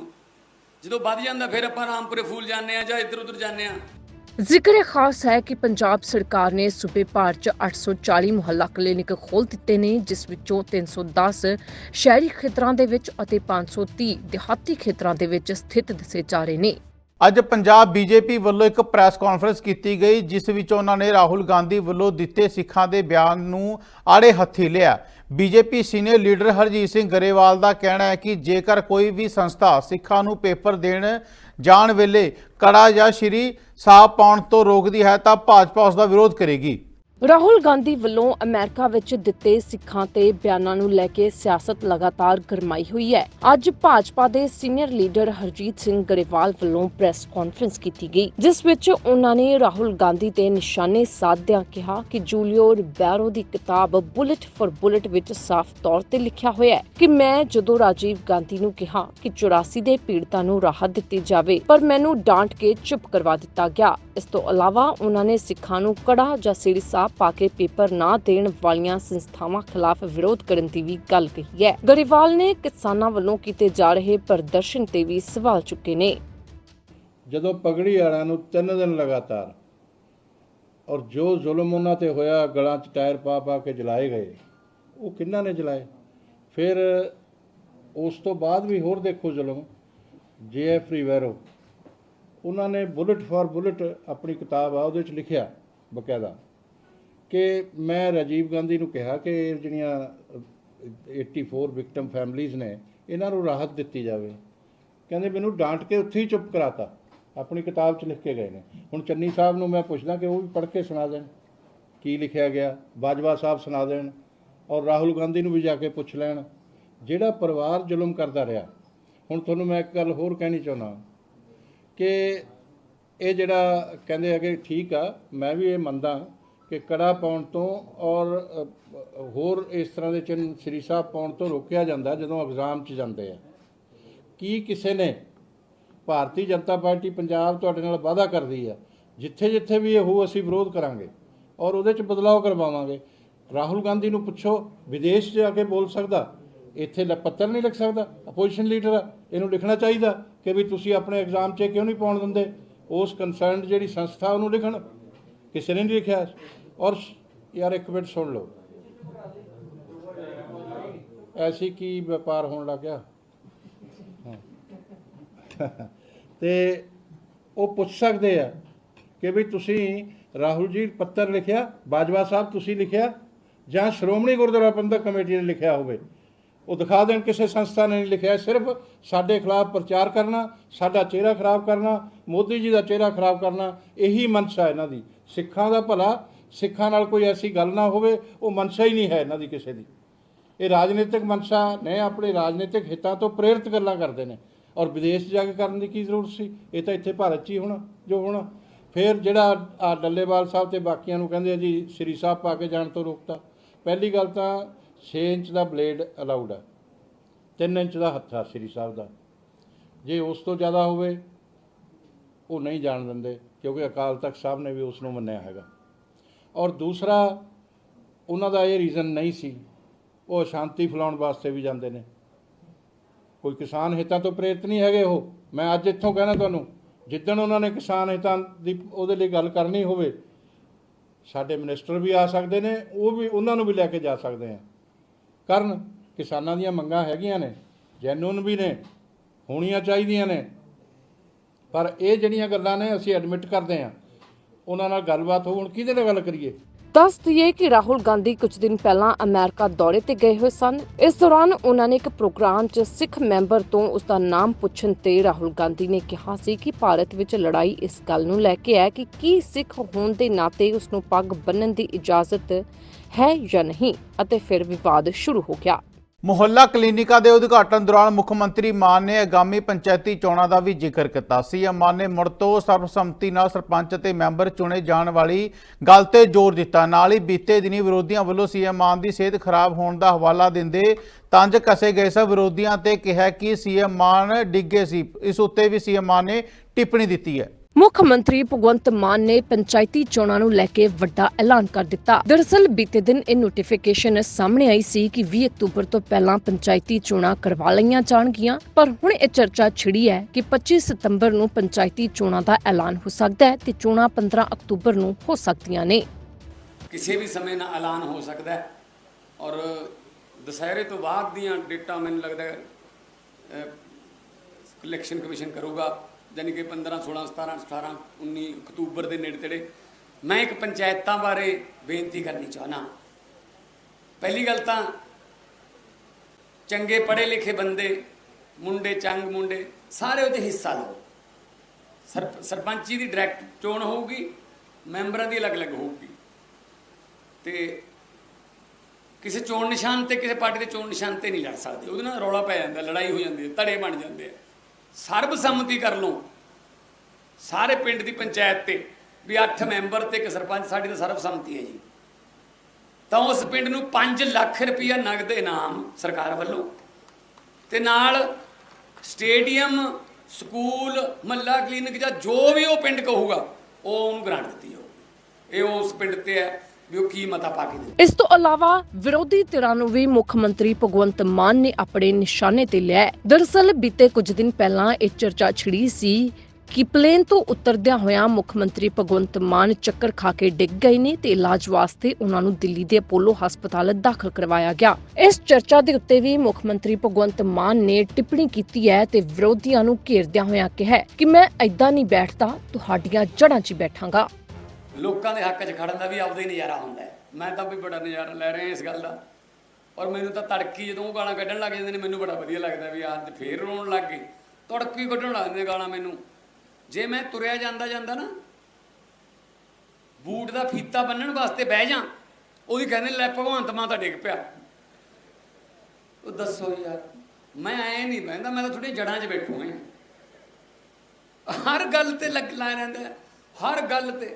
ਜਦੋਂ ਵੱਧ ਜਾਂਦਾ, ਫਿਰ ਆਪਾਂ ਰਾਮਪੁਰੇ ਫੂਲ ਜਾਂਦੇ ਆ ਜਾਂ ਇੱਧਰ ਉੱਧਰ ਜਾਂਦੇ ਆ ਜ਼ਿਕਰ ਖਾਸ ਹੈ ਕਿ ਪੰਜਾਬ ਸਰਕਾਰ ਨੇ ਸੂਬੇ ਭਰ 'ਚ 840 ਮੁਹੱਲਾ ਕਲੀਨਿਕ ਖੋਲ ਦਿੱਤੇ ਨੇ, ਜਿਸ ਵਿੱਚੋਂ 310 ਸ਼ਹਿਰੀ ਖੇਤਰਾਂ ਦੇ ਵਿੱਚ ਅਤੇ 530 ਦਿਹਾਤੀ ਖੇਤਰਾਂ ਦੇ ਵਿੱਚ ਸਥਿਤ ਦੱਸੇ ਜਾ ਰਹੇ ਨੇ। ਅੱਜ ਪੰਜਾਬ ਬੀਜੇਪੀ ਵੱਲੋਂ ਇੱਕ ਪ੍ਰੈਸ ਕਾਨਫਰੰਸ ਕੀਤੀ ਗਈ, ਜਿਸ ਵਿੱਚ ਉਹਨਾਂ ਨੇ ਰਾਹੁਲ ਗਾਂਧੀ ਵੱਲੋਂ ਦਿੱਤੇ ਸਿੱਖਾਂ ਦੇ ਬਿਆਨ ਨੂੰ ਆੜੇ ਹੱਥੀ ਲਿਆ। BJP senior leader Harjit Singh Grewal ਦਾ ਕਹਿਣਾ ਹੈ ਕਿ ਜੇਕਰ ਕੋਈ ਵੀ ਸੰਸਥਾ ਸਿੱਖਾਂ ਨੂੰ ਪੇਪਰ ਦੇਣ ਜਾਣ ਵੇਲੇ ਕੜਾ ਜਾਂ ਸ਼੍ਰੀ ਸਾਹਿਬ ਪਾਉਣ ਤੋਂ ਰੋਕਦੀ ਹੈ ਤਾਂ ਭਾਜਪਾ ਉਸ ਦਾ ਵਿਰੋਧ ਕਰੇਗੀ। ਰਾਹੁਲ ਗਾਂਧੀ ਵੱਲੋਂ ਅਮਰੀਕਾ ਵਿੱਚ ਦਿੱਤੇ ਸਿੱਖਾਂ ਤੇ ਬਿਆਨਾਂ ਨੂੰ ਲੈ ਕੇ ਸਿਆਸਤ ਲਗਾਤਾਰ ਗਰਮਾਈ ਹੋਈ ਹੈ। ਅੱਜ ਭਾਜਪਾ ਦੇ ਸੀਨੀਅਰ ਲੀਡਰ ਹਰਜੀਤ ਸਿੰਘ ਗਰੇਵਾਲ ਵੱਲੋਂ ਪ੍ਰੈਸ ਕਾਨਫਰੰਸ ਕੀਤੀ ਗਈ, ਜਿਸ ਵਿੱਚ ਉਹਨਾਂ ਨੇ ਰਾਹੁਲ ਗਾਂਧੀ ਤੇ ਨਿਸ਼ਾਨੇ ਸਾਧਦਿਆਂ ਕਿਹਾ ਕਿ ਜੂਲੀਓ ਰਿਬੈਰੋ ਦੀ ਕਿਤਾਬ ਬੁਲਟ ਫॉर ਬੁਲਟ ਵਿੱਚ ਸਾਫ਼ ਤੌਰ ਤੇ ਲਿਖਿਆ ਹੋਇਆ ਹੈ ਕਿ ਮੈਂ ਜਦੋਂ ਰਾਜੀਵ ਗਾਂਧੀ ਨੂੰ ਕਿਹਾ ਕਿ 84 ਦੇ ਪੀੜਤਾਂ ਨੂੰ ਰਾਹਤ ਦਿੱਤੀ ਜਾਵੇ, ਪਰ ਮੈਨੂੰ ਡਾਂਟ ਕੇ ਚੁੱਪ ਕਰਵਾ ਦਿੱਤਾ ਗਿਆ। ਇਸ ਤੋਂ ਇਲਾਵਾ ਉਹਨਾਂ ਨੇ ਸਿੱਖਾਂ ਨੂੰ ਕੜਾ ਜਾਂ ਸਿਰ ਸਾਹ ਪਾ ਕੇ ਪੇਪਰ ਨਾ ਦੇਣ ਵਾਲੀਆਂ ਸੰਸਥਾਵਾਂ ਖਿਲਾਫ ਵਿਰੋਧ ਕਰਨ ਦੀ ਵੀ ਗੱਲ ਕਹੀ ਹੈ। ਗਰੇਵਾਲ ਨੇ ਕਿਸਾਨਾਂ ਵੱਲੋਂ ਕੀਤੇ ਜਾ ਰਹੇ ਪ੍ਰਦਰਸ਼ਨ ਤੇ ਵੀ ਸਵਾਲ ਚੁੱਕੇ ਨੇ। ਜਦੋਂ ਪਗੜੀ ਵਾਲਿਆਂ ਨੂੰ ਤਿੰਨ ਦਿਨ ਲਗਾਤਾਰ ਔਰ ਜੋ ਜ਼ੁਲਮ ਉਹਨਾਂ ਤੇ ਹੋਇਆ, ਗਲਾਂ 'ਚ ਟਾਇਰ ਪਾ ਪਾ ਕੇ ਜਲਾਏ ਗਏ, ਉਹ ਕਿੰਨਾਂ ਨੇ ਜਲਾਏ? ਫਿਰ ਉਸ ਤੋਂ ਬਾਅਦ ਵੀ ਹੋਰ ਦੇਖੋ ਜ਼ੁਲਮ ਜੇਐਫ ਰਿਵੈਰੋ ਉਹਨਾਂ ਨੇ ਬੁਲਟ ਫਾਰ ਬੁਲਟ ਆਪਣੀ ਕਿਤਾਬ ਆ ਉਹਦੇ 'ਚ ਲਿਖਿਆ ਬਕਾਇਦਾ ਕਿ ਮੈਂ ਰਾਜੀਵ ਗਾਂਧੀ ਨੂੰ ਕਿਹਾ ਕਿ ਇਹ ਜਿਹੜੀਆਂ ਅਹ, 84 ਵਿਕਟਮ ਫੈਮਲੀਆਂ ਨੇ ਇਹਨਾਂ ਨੂੰ ਰਾਹਤ ਦਿੱਤੀ ਜਾਵੇ। ਕਹਿੰਦੇ ਮੈਨੂੰ ਡਾਂਟ ਕੇ ਉੱਥੇ ਹੀ ਚੁੱਪ ਕਰਾਤਾ ਆਪਣੀ ਕਿਤਾਬ 'ਚ ਲਿਖ ਕੇ ਗਏ ਨੇ। ਹੁਣ ਚੰਨੀ ਸਾਹਿਬ ਨੂੰ ਮੈਂ ਪੁੱਛਦਾ ਕਿ ਉਹ ਵੀ ਪੜ੍ਹ ਕੇ ਸੁਣਾ ਦੇਣ ਕੀ ਲਿਖਿਆ ਗਿਆ ਬਾਜਵਾ ਸਾਹਿਬ ਸੁਣਾ ਦੇਣ ਔਰ ਰਾਹੁਲ ਗਾਂਧੀ ਨੂੰ ਵੀ ਜਾ ਕੇ ਪੁੱਛ ਲੈਣ। ਜਿਹੜਾ ਪਰਿਵਾਰ ਜ਼ੁਲਮ ਕਰਦਾ ਰਿਹਾ ਹੁਣ ਤੁਹਾਨੂੰ ਮੈਂ ਇੱਕ ਗੱਲ ਹੋਰ ਕਹਿਣੀ ਚਾਹੁੰਦਾ। ਕਿ ਇਹ ਜਿਹੜਾ ਕਹਿੰਦੇ ਹੈਗੇ ਠੀਕ ਆ, ਮੈਂ ਵੀ ਇਹ ਮੰਨਦਾ ਕਿ ਕੜਾ ਪਾਉਣ ਤੋਂ ਔਰ ਹੋਰ ਇਸ ਤਰ੍ਹਾਂ ਦੇ ਚਿੰਨ੍ਹ ਸ੍ਰੀ ਸਾਹਿਬ ਪਾਉਣ ਤੋਂ ਰੋਕਿਆ ਜਾਂਦਾ ਜਦੋਂ ਐਗਜ਼ਾਮ 'ਚ ਜਾਂਦੇ ਆ। ਕੀ ਕਿਸੇ ਨੇ ਭਾਰਤੀ ਜਨਤਾ ਪਾਰਟੀ ਪੰਜਾਬ ਤੁਹਾਡੇ ਨਾਲ ਵਾਅਦਾ ਕਰਦੀ ਆ, ਜਿੱਥੇ ਜਿੱਥੇ ਵੀ ਇਹ ਹੋ ਅਸੀਂ ਵਿਰੋਧ ਕਰਾਂਗੇ ਔਰ ਉਹਦੇ 'ਚ ਬਦਲਾਅ ਕਰਵਾਵਾਂਗੇ। ਰਾਹੁਲ ਗਾਂਧੀ ਨੂੰ ਪੁੱਛੋ, ਵਿਦੇਸ਼ 'ਚ ਜਾ ਕੇ ਬੋਲ ਸਕਦਾ? ਇੱਥੇ ਲ- ਪੱਤਰ ਨਹੀਂ ਲਿਖ ਸਕਦਾ ਆਪੋਜੀਸ਼ਨ ਲੀਡਰ ਆ, ਇਹਨੂੰ ਲਿਖਣਾ ਚਾਹੀਦਾ ਕਿ ਵੀ ਤੁਸੀਂ ਆਪਣੇ ਐਗਜ਼ਾਮ 'ਚ ਕਿਉਂ ਨਹੀਂ ਪਾਉਣ ਦਿੰਦੇ? ਉਸ ਕੰਸਰਨਡ ਜਿਹੜੀ ਸੰਸਥਾ, ਉਹਨੂੰ ਲਿਖਣ। ਕਿਸੇ ਨੇ ਨਹੀਂ ਲਿਖਿਆ। ਔਰ ਯਾਰ ਇੱਕ ਮਿੰਟ ਸੁਣ ਲਓ। ਐਸੀ ਕੀ ਵਪਾਰ ਹੋਣ ਲੱਗ ਗਿਆ? ਤੇ ਉਹ ਪੁੱਛ ਸਕਦੇ ਆ ਕਿ ਵੀ ਤੁਸੀਂ ਰਾਹੁਲ ਜੀ ਪੱਤਰ ਲਿਖਿਆ, ਬਾਜਵਾ ਸਾਹਿਬ ਤੁਸੀਂ ਲਿਖਿਆ, ਜਾਂ ਸ਼੍ਰੋਮਣੀ ਗੁਰਦੁਆਰਾ ਪ੍ਰਬੰਧਕ ਕਮੇਟੀ ਨੇ ਲਿਖਿਆ ਹੋਵੇ। ਉਹ ਦਿਖਾ ਦੇਣ ਕਿਸੇ ਸੰਸਥਾ ਨੇ ਨਹੀਂ ਲਿਖਿਆ। ਸਿਰਫ ਸਾਡੇ ਖਿਲਾਫ ਪ੍ਰਚਾਰ ਕਰਨਾ, ਸਾਡਾ ਚਿਹਰਾ ਖਰਾਬ ਕਰਨਾ, ਮੋਦੀ ਜੀ ਦਾ ਚਿਹਰਾ ਖਰਾਬ ਕਰਨਾ, ਇਹੀ ਮਨਸ਼ਾ ਇਹਨਾਂ ਦੀ। ਸਿੱਖਾਂ ਦਾ ਭਲਾ, ਸਿੱਖਾਂ ਨਾਲ ਕੋਈ ਐਸੀ ਗੱਲ ਨਾ ਹੋਵੇ, ਉਹ ਮਨਸ਼ਾ ਹੀ ਨਹੀਂ ਹੈ ਇਹਨਾਂ ਦੀ ਕਿਸੇ ਦੀ। ਇਹ ਰਾਜਨੀਤਿਕ ਮਨਸ਼ਾ ਨੇ ਆਪਣੇ ਰਾਜਨੀਤਿਕ ਹਿੱਤਾਂ ਤੋਂ ਪ੍ਰੇਰਿਤ ਗੱਲਾਂ ਕਰਦੇ ਨੇ। ਔਰ ਵਿਦੇਸ਼ ਜਾ ਕੇ ਕਰਨ ਦੀ ਕੀ ਜ਼ਰੂਰਤ ਸੀ? ਇਹ ਤਾਂ ਇੱਥੇ ਭਾਰਤ 'ਚ ਹੀ ਹੋਣਾ, ਜੋ ਹੋਣਾ। ਫਿਰ ਜਿਹੜਾ ਆ ਡੱਲੇਵਾਲ ਸਾਹਿਬ ਤੇ ਬਾਕੀਆਂ ਨੂੰ ਕਹਿੰਦੇ ਆ ਜੀ, ਸ੍ਰੀ ਸਾਹਿਬ ਪਾ ਕੇ ਜਾਣ ਤੋਂ ਰੋਕਤਾ। ਪਹਿਲੀ ਗੱਲ ਤਾਂ 6 ਇੰਚ ਦਾ ਬਲੇਡ ਅਲਾਉਡ ਆ 3 ਇੰਚ ਦਾ ਹੱਥਾ ਸ੍ਰੀ ਸਾਹਿਬ ਦਾ। ਜੇ ਉਸ ਤੋਂ ਜ਼ਿਆਦਾ ਹੋਵੇ, ਉਹ ਨਹੀਂ ਜਾਣ ਦਿੰਦੇ, ਕਿਉਂਕਿ ਅਕਾਲ ਤਖਤ ਸਾਹਿਬ ਨੇ ਵੀ ਉਸ ਨੂੰ ਮੰਨਿਆ ਹੈਗਾ। ਔਰ ਦੂਸਰਾ, ਉਹਨਾਂ ਦਾ ਇਹ ਰੀਜ਼ਨ ਨਹੀਂ ਸੀ, ਉਹ ਸ਼ਾਂਤੀ ਫੈਲਾਉਣ ਵਾਸਤੇ ਵੀ ਜਾਂਦੇ ਨੇ। ਕੋਈ ਕਿਸਾਨ ਹਿੱਤਾਂ ਤੋਂ ਪ੍ਰੇਰਿਤ ਨਹੀਂ ਹੈਗੇ ਉਹ। ਮੈਂ ਅੱਜ ਇੱਥੋਂ ਕਹਿਣਾ ਤੁਹਾਨੂੰ, ਜਿੱਦਣ ਉਹਨਾਂ ਨੇ ਕਿਸਾਨ ਹਿੱਤਾਂ ਦੀ ਉਹਦੇ ਲਈ ਗੱਲ ਕਰਨੀ ਹੋਵੇ, ਸਾਡੇ ਮਿਨਿਸਟਰ ਵੀ ਆ ਸਕਦੇ ਨੇ, ਉਹ ਵੀ ਉਹਨਾਂ ਨੂੰ ਵੀ ਲੈ ਕੇ ਜਾ ਸਕਦੇ ਆ। ਕਰਨ ਕਿਸਾਨਾਂ ਦੀਆਂ ਮੰਗਾਂ ਹੈਗੀਆਂ ਨੇ ਜੈਨੂਨ ਵੀ ਨੇ, ਹੋਣੀਆਂ ਚਾਹੀਦੀਆਂ ਨੇ। ਪਰ ਇਹ ਜਿਹੜੀਆਂ ਗੱਲਾਂ ਨੇ ਅਸੀਂ ਐਡਮਿਟ ਕਰਦੇ ਆ ਉਹਨਾਂ ਨਾਲ ਗੱਲਬਾਤ ਹੋ ਕਿਹਦੇ ਨਾਲ ਗੱਲ ਕਰੀਏ? ਦੱਸ ਦਈਏ ਕਿ ਰਾਹੁਲ ਗਾਂਧੀ ਕੁਝ ਦਿਨ ਪਹਿਲਾਂ ਅਮਰੀਕਾ ਦੌਰੇ ਤੇ ਗਏ ਹੋਏ ਸਨ। ਇਸ ਦੌਰਾਨ ਉਹਨਾਂ ਨੇ ਇੱਕ ਪ੍ਰੋਗਰਾਮ 'ਚ ਸਿੱਖ ਮੈਂਬਰ ਤੋਂ ਉਸ ਦਾ ਨਾਮ ਪੁੱਛਣ ਤੇ ਰਾਹੁਲ ਗਾਂਧੀ ਨੇ ਕਿਹਾ ਸੀ ਕਿ ਭਾਰਤ ਵਿੱਚ ਲੜਾਈ ਇਸ ਗੱਲ ਨੂੰ ਲੈ ਕੇ ਹੈ ਕਿ ਕੀ ਸਿੱਖ ਹੋਣ ਦੇ ਨਾਤੇ ਉਸ ਨੂੰ ਪੱਗ ਬੰਨਣ ਦੀ ਇਜਾਜ਼ਤ ਹੈ ਜਾਂ ਨਹੀਂ ਅਤੇ ਫਿਰ ਵਿਵਾਦ ਸ਼ੁਰੂ ਹੋ ਗਿਆ। ਮੁਹੱਲਾ ਕਲੀਨਿਕਾਂ ਦੇ ਉਦਘਾਟਨ ਦੌਰਾਨ ਮੁੱਖ ਮੰਤਰੀ ਮਾਨ ਨੇ ਆਗਾਮੀ ਪੰਚਾਇਤੀ ਚੋਣਾਂ ਦਾ ਵੀ ਜ਼ਿਕਰ ਕੀਤਾ ਸੀਐਮ ਮਾਨ ਨੇ ਮੁੜ ਤੋਂ ਸਰਬਸੰਮਤੀ ਨਾਲ ਸਰਪੰਚ ਅਤੇ ਮੈਂਬਰ ਚੁਣੇ ਜਾਣ ਵਾਲੀ ਗੱਲ ਤੇ ਜ਼ੋਰ ਦਿੱਤਾ। ਨਾਲ ਹੀ ਬੀਤੇ ਦਿਨੀ ਵਿਰੋਧੀਆਂ ਵੱਲੋਂ ਸੀਐਮ ਮਾਨ ਦੀ ਸਿਹਤ ਖਰਾਬ ਹੋਣ ਦਾ ਹਵਾਲਾ ਦਿੰਦੇ ਤੰਜ ਕਸੇ ਗਏ ਸਨ। ਵਿਰੋਧੀਆਂ ਤੇ ਕਿਹਾ ਕਿ ਸੀਐਮ ਮਾਨ ਡਿੱਗੇ ਸੀ। ਇਸ ਉੱਤੇ ਵੀ ਸੀਐਮ ਮਾਨ ਨੇ ਟਿੱਪਣੀ ਦਿੱਤੀ ਹੈ। ਮੁੱਖ ਮੰਤਰੀ ਭਗਵੰਤ ਮਾਨ ਨੇ ਪੰਚਾਇਤੀ ਚੋਣਾਂ ਨੂੰ ਲੈ ਕੇ ਵੱਡਾ ਐਲਾਨ ਕਰ ਦਿੱਤਾ। ਦਰਅਸਲ, ਬੀਤੇ ਦਿਨ ਇਹ ਨੋਟੀਫਿਕੇਸ਼ਨ ਸਾਹਮਣੇ ਆਈ ਸੀ ਕਿ 20 ਅਕਤੂਬਰ ਤੋਂ ਪਹਿਲਾਂ ਪੰਚਾਇਤੀ ਚੋਣਾਂ ਕਰਵਾ ਲਈਆਂ ਜਾਣਗੀਆਂ। ਪਰ ਹੁਣ ਇਹ ਚਰਚਾ ਛਿੜੀ ਹੈ ਕਿ 25 ਸਤੰਬਰ ਨੂੰ ਪੰਚਾਇਤੀ ਚੋਣਾਂ ਦਾ ਐਲਾਨ ਹੋ ਸਕਦਾ ਹੈ ਤੇ ਚੋਣਾਂ 15 ਅਕਤੂਬਰ ਨੂੰ ਹੋ ਸਕਦੀਆਂ ਨੇ। ਕਿਸੇ ਵੀ ਸਮੇਂ ਨਾਲ ਐਲਾਨ ਹੋ ਸਕਦਾ ਹੈ ਔਰ ਦੁਸਹਿਰੇ ਤੋਂ ਬਾਅਦ ਦੀਆਂ ਡੇਟਾਂ ਮੈਨੂੰ ਲੱਗਦਾ ਇਲੈਕਸ਼ਨ ਕਮਿਸ਼ਨ ਕਰੂਗਾ। ਯਾਨੀ ਕਿ 15 16 17 18 19 ਅਕਤੂਬਰ ਦੇ ਨੇੜੇ ਤੇੜੇ ਮੈਂ ਇੱਕ ਪੰਚਾਇਤਾਂ ਬਾਰੇ ਬੇਨਤੀ ਕਰਨੀ ਚਾਹਨਾ ਪਹਿਲੀ ਗੱਲ ਤਾਂ ਚੰਗੇ ਪੜ੍ਹੇ ਲਿਖੇ ਬੰਦੇ, ਮੁੰਡੇ ਚੰਗ ਮੁੰਡੇ, ਸਾਰੇ ਉਹਦੇ ਹਿੱਸਾ ਲਓ। ਸਰ, ਸਰਪੰਚੀ ਦੀ ਡਾਇਰੈਕਟ ਚੋਣ ਹੋਊਗੀ, ਮੈਂਬਰਾਂ ਦੀ ਅਲੱਗ-ਅਲੱਗ ਹੋਊਗੀ। ਤੇ ਕਿਸੇ ਚੋਣ ਨਿਸ਼ਾਨ ਤੇ, ਕਿਸੇ ਪਾਰਟੀ ਦੇ ਚੋਣ ਨਿਸ਼ਾਨ ਤੇ ਨਹੀਂ ਲੜ ਸਕਦੇ। ਉਹਦੇ ਨਾਲ ਰੌਲਾ ਪੈ ਜਾਂਦਾ, ਲੜਾਈ ਹੋ ਜਾਂਦੀ ਹੈ, ਧੜੇ ਬਣ ਜਾਂਦੇ ਆ। ਸਰਬਸੰਮਤੀ ਕਰ ਲਓ। ਸਾਰੇ ਪਿੰਡ ਦੀ ਪੰਚਾਇਤ ਤੇ ਵੀ 8 ਮੈਂਬਰ ਤੇ ਇੱਕ ਸਰਪੰਚ ਸਾਡੀ ਤਾਂ ਸਰਬਸੰਮਤੀ ਹੈ ਜੀ। ਤਾਂ ਉਸ ਪਿੰਡ ਨੂੰ 5 ਲੱਖ ਰੁਪਇਆ ਨਗਦ ਇਨਾਮ ਸਰਕਾਰ ਵੱਲੋਂ ਤੇ ਨਾਲ ਸਟੇਡੀਅਮ, ਸਕੂਲ, ਮੱਲਾ ਕਲੀਨਿਕ ਜਾਂ ਜੋ ਵੀ ਉਹ ਪਿੰਡ ਕਹੂਗਾ, ਉਹ ਉਹਨੂੰ ਗ੍ਰਾਂਟ ਦਿੱਤੀ ਜਾਊਗੀ। ਇਹ ਉਸ ਪਿੰਡ ਤੇ ਹੈ। ਵੀ ਉਹ ਕੀ ਮਤਾ ਪਾ ਕੇ ਦੇ ਇਸ ਤੋਂ ਇਲਾਵਾ ਵਿਰੋਧੀ ਧਿਰਾਂ ਨੂੰ ਵੀ ਮੁੱਖ ਮੰਤਰੀ ਭਗਵੰਤ ਮਾਨ ਨੇ ਆਪਣੇ ਨਿਸ਼ਾਨੇ ਤੇ ਲਿਆ ਦਰਸਲ ਬੀਤੇ ਕੁਝ ਦਿਨ ਪਹਿਲਾਂ ਇਹ ਚਰਚਾ ਛਿੜੀ ਸੀ ਕਿ ਪਲੇਨ ਤੋਂ ਉਤਰਦਿਆਂ ਹੋਇਆਂ ਮੁੱਖ ਮੰਤਰੀ ਭਗਵੰਤ ਮਾਨ ਚੱਕਰ ਖਾ ਕੇ ਡਿੱਗ ਗਏ ਨੇ ਤੇ ਇਲਾਜ ਵਾਸਤੇ ਉਹਨਾਂ ਨੂੰ ਦਿੱਲੀ ਦੇ ਅਪੋਲੋ ਹਸਪਤਾਲ ਦਾਖਲ ਕਰਵਾਇਆ ਗਿਆ। ਇਸ ਚਰਚਾ ਦੇ ਉੱਤੇ ਵੀ ਮੁੱਖ ਮੰਤਰੀ ਭਗਵੰਤ ਮਾਨ ਨੇ ਟਿੱਪਣੀ ਕੀਤੀ ਹੈ ਤੇ ਵਿਰੋਧੀਆਂ ਨੂੰ ਘੇਰਦਿਆਂ ਹੋਇਆਂ ਕਿਹਾ ਕਿ ਮੈਂ ਐਦਾਂ ਨਹੀਂ ਬੈਠਦਾ, ਤੁਹਾਡੀਆਂ ਜੜ੍ਹਾਂ 'ਚ ਬੈਠਾਂਗਾ। ਲੋਕਾਂ ਦੇ ਹੱਕ 'ਚ ਖੜਨ ਦਾ ਵੀ ਆਪਦਾ ਹੀ ਨਜ਼ਾਰਾ ਹੁੰਦਾ ਮੈਂ ਤਾਂ ਵੀ ਬੜਾ ਨਜ਼ਾਰਾ ਲੈ ਰਿਹਾ ਇਸ ਗੱਲ ਦਾ। ਔਰ ਮੈਨੂੰ ਤਾਂ ਤੜਕੀ ਜਦੋਂ ਉਹ ਗਾਲਾਂ ਕੱਢਣ ਲੱਗ ਜਾਂਦੇ ਨੇ, ਮੈਨੂੰ ਬੜਾ ਵਧੀਆ ਲੱਗਦਾ ਵੀ ਅੱਜ ਫੇਰ ਰੋਣ ਲੱਗ ਗਏ। ਤੜਕੀ ਕੱਢਣ ਲੱਗ ਜਾਂਦੇ ਗਾਲਾਂ ਮੈਨੂੰ। ਜੇ ਮੈਂ ਤੁਰਿਆ ਜਾਂਦਾ ਜਾਂਦਾ ਨਾ, ਬੂਟ ਦਾ ਫੀਤਾ ਬੰਨਣ ਵਾਸਤੇ ਬਹਿ ਜਾ ਉਹਦੀ ਕਹਿੰਦੇ ਲੈ ਭਗਵੰਤ ਮਾਂ ਤਾਂ ਡਿੱਗ ਪਿਆ। ਉਹ ਦੱਸੋ ਯਾਰ, ਮੈਂ ਐ ਨਹੀਂ ਬਹਿੰਦਾ, ਮੈਂ ਤਾਂ ਥੋੜੀ ਜੜਾਂ 'ਚ ਬੈਠੂ ਹਾਂ ਹਰ ਗੱਲ ਤੇ ਲੱਗ ਲਾ ਰਹਿੰਦਾ ਹਰ ਗੱਲ ਤੇ।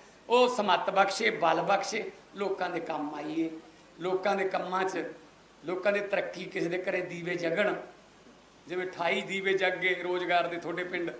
ਉਹ ਸਮੱਤ ਬਖਸ਼ੇ, ਬਲ ਬਖਸ਼ੇ, ਲੋਕਾਂ ਦੇ ਕੰਮ ਆਈਏ। ਲੋਕਾਂ ਦੇ ਕੰਮਾਂ 'ਚ, ਲੋਕਾਂ ਦੀ ਤਰੱਕੀ ਕਿਸੇ ਦੇ ਘਰੇ ਦੀਵੇ ਜਗਣ। ਜਿਵੇਂ 28 ਦੀਵੇ ਜਗ ਗਏ ਰੋਜ਼ਗਾਰ ਦੇ ਤੁਹਾਡੇ ਪਿੰਡ,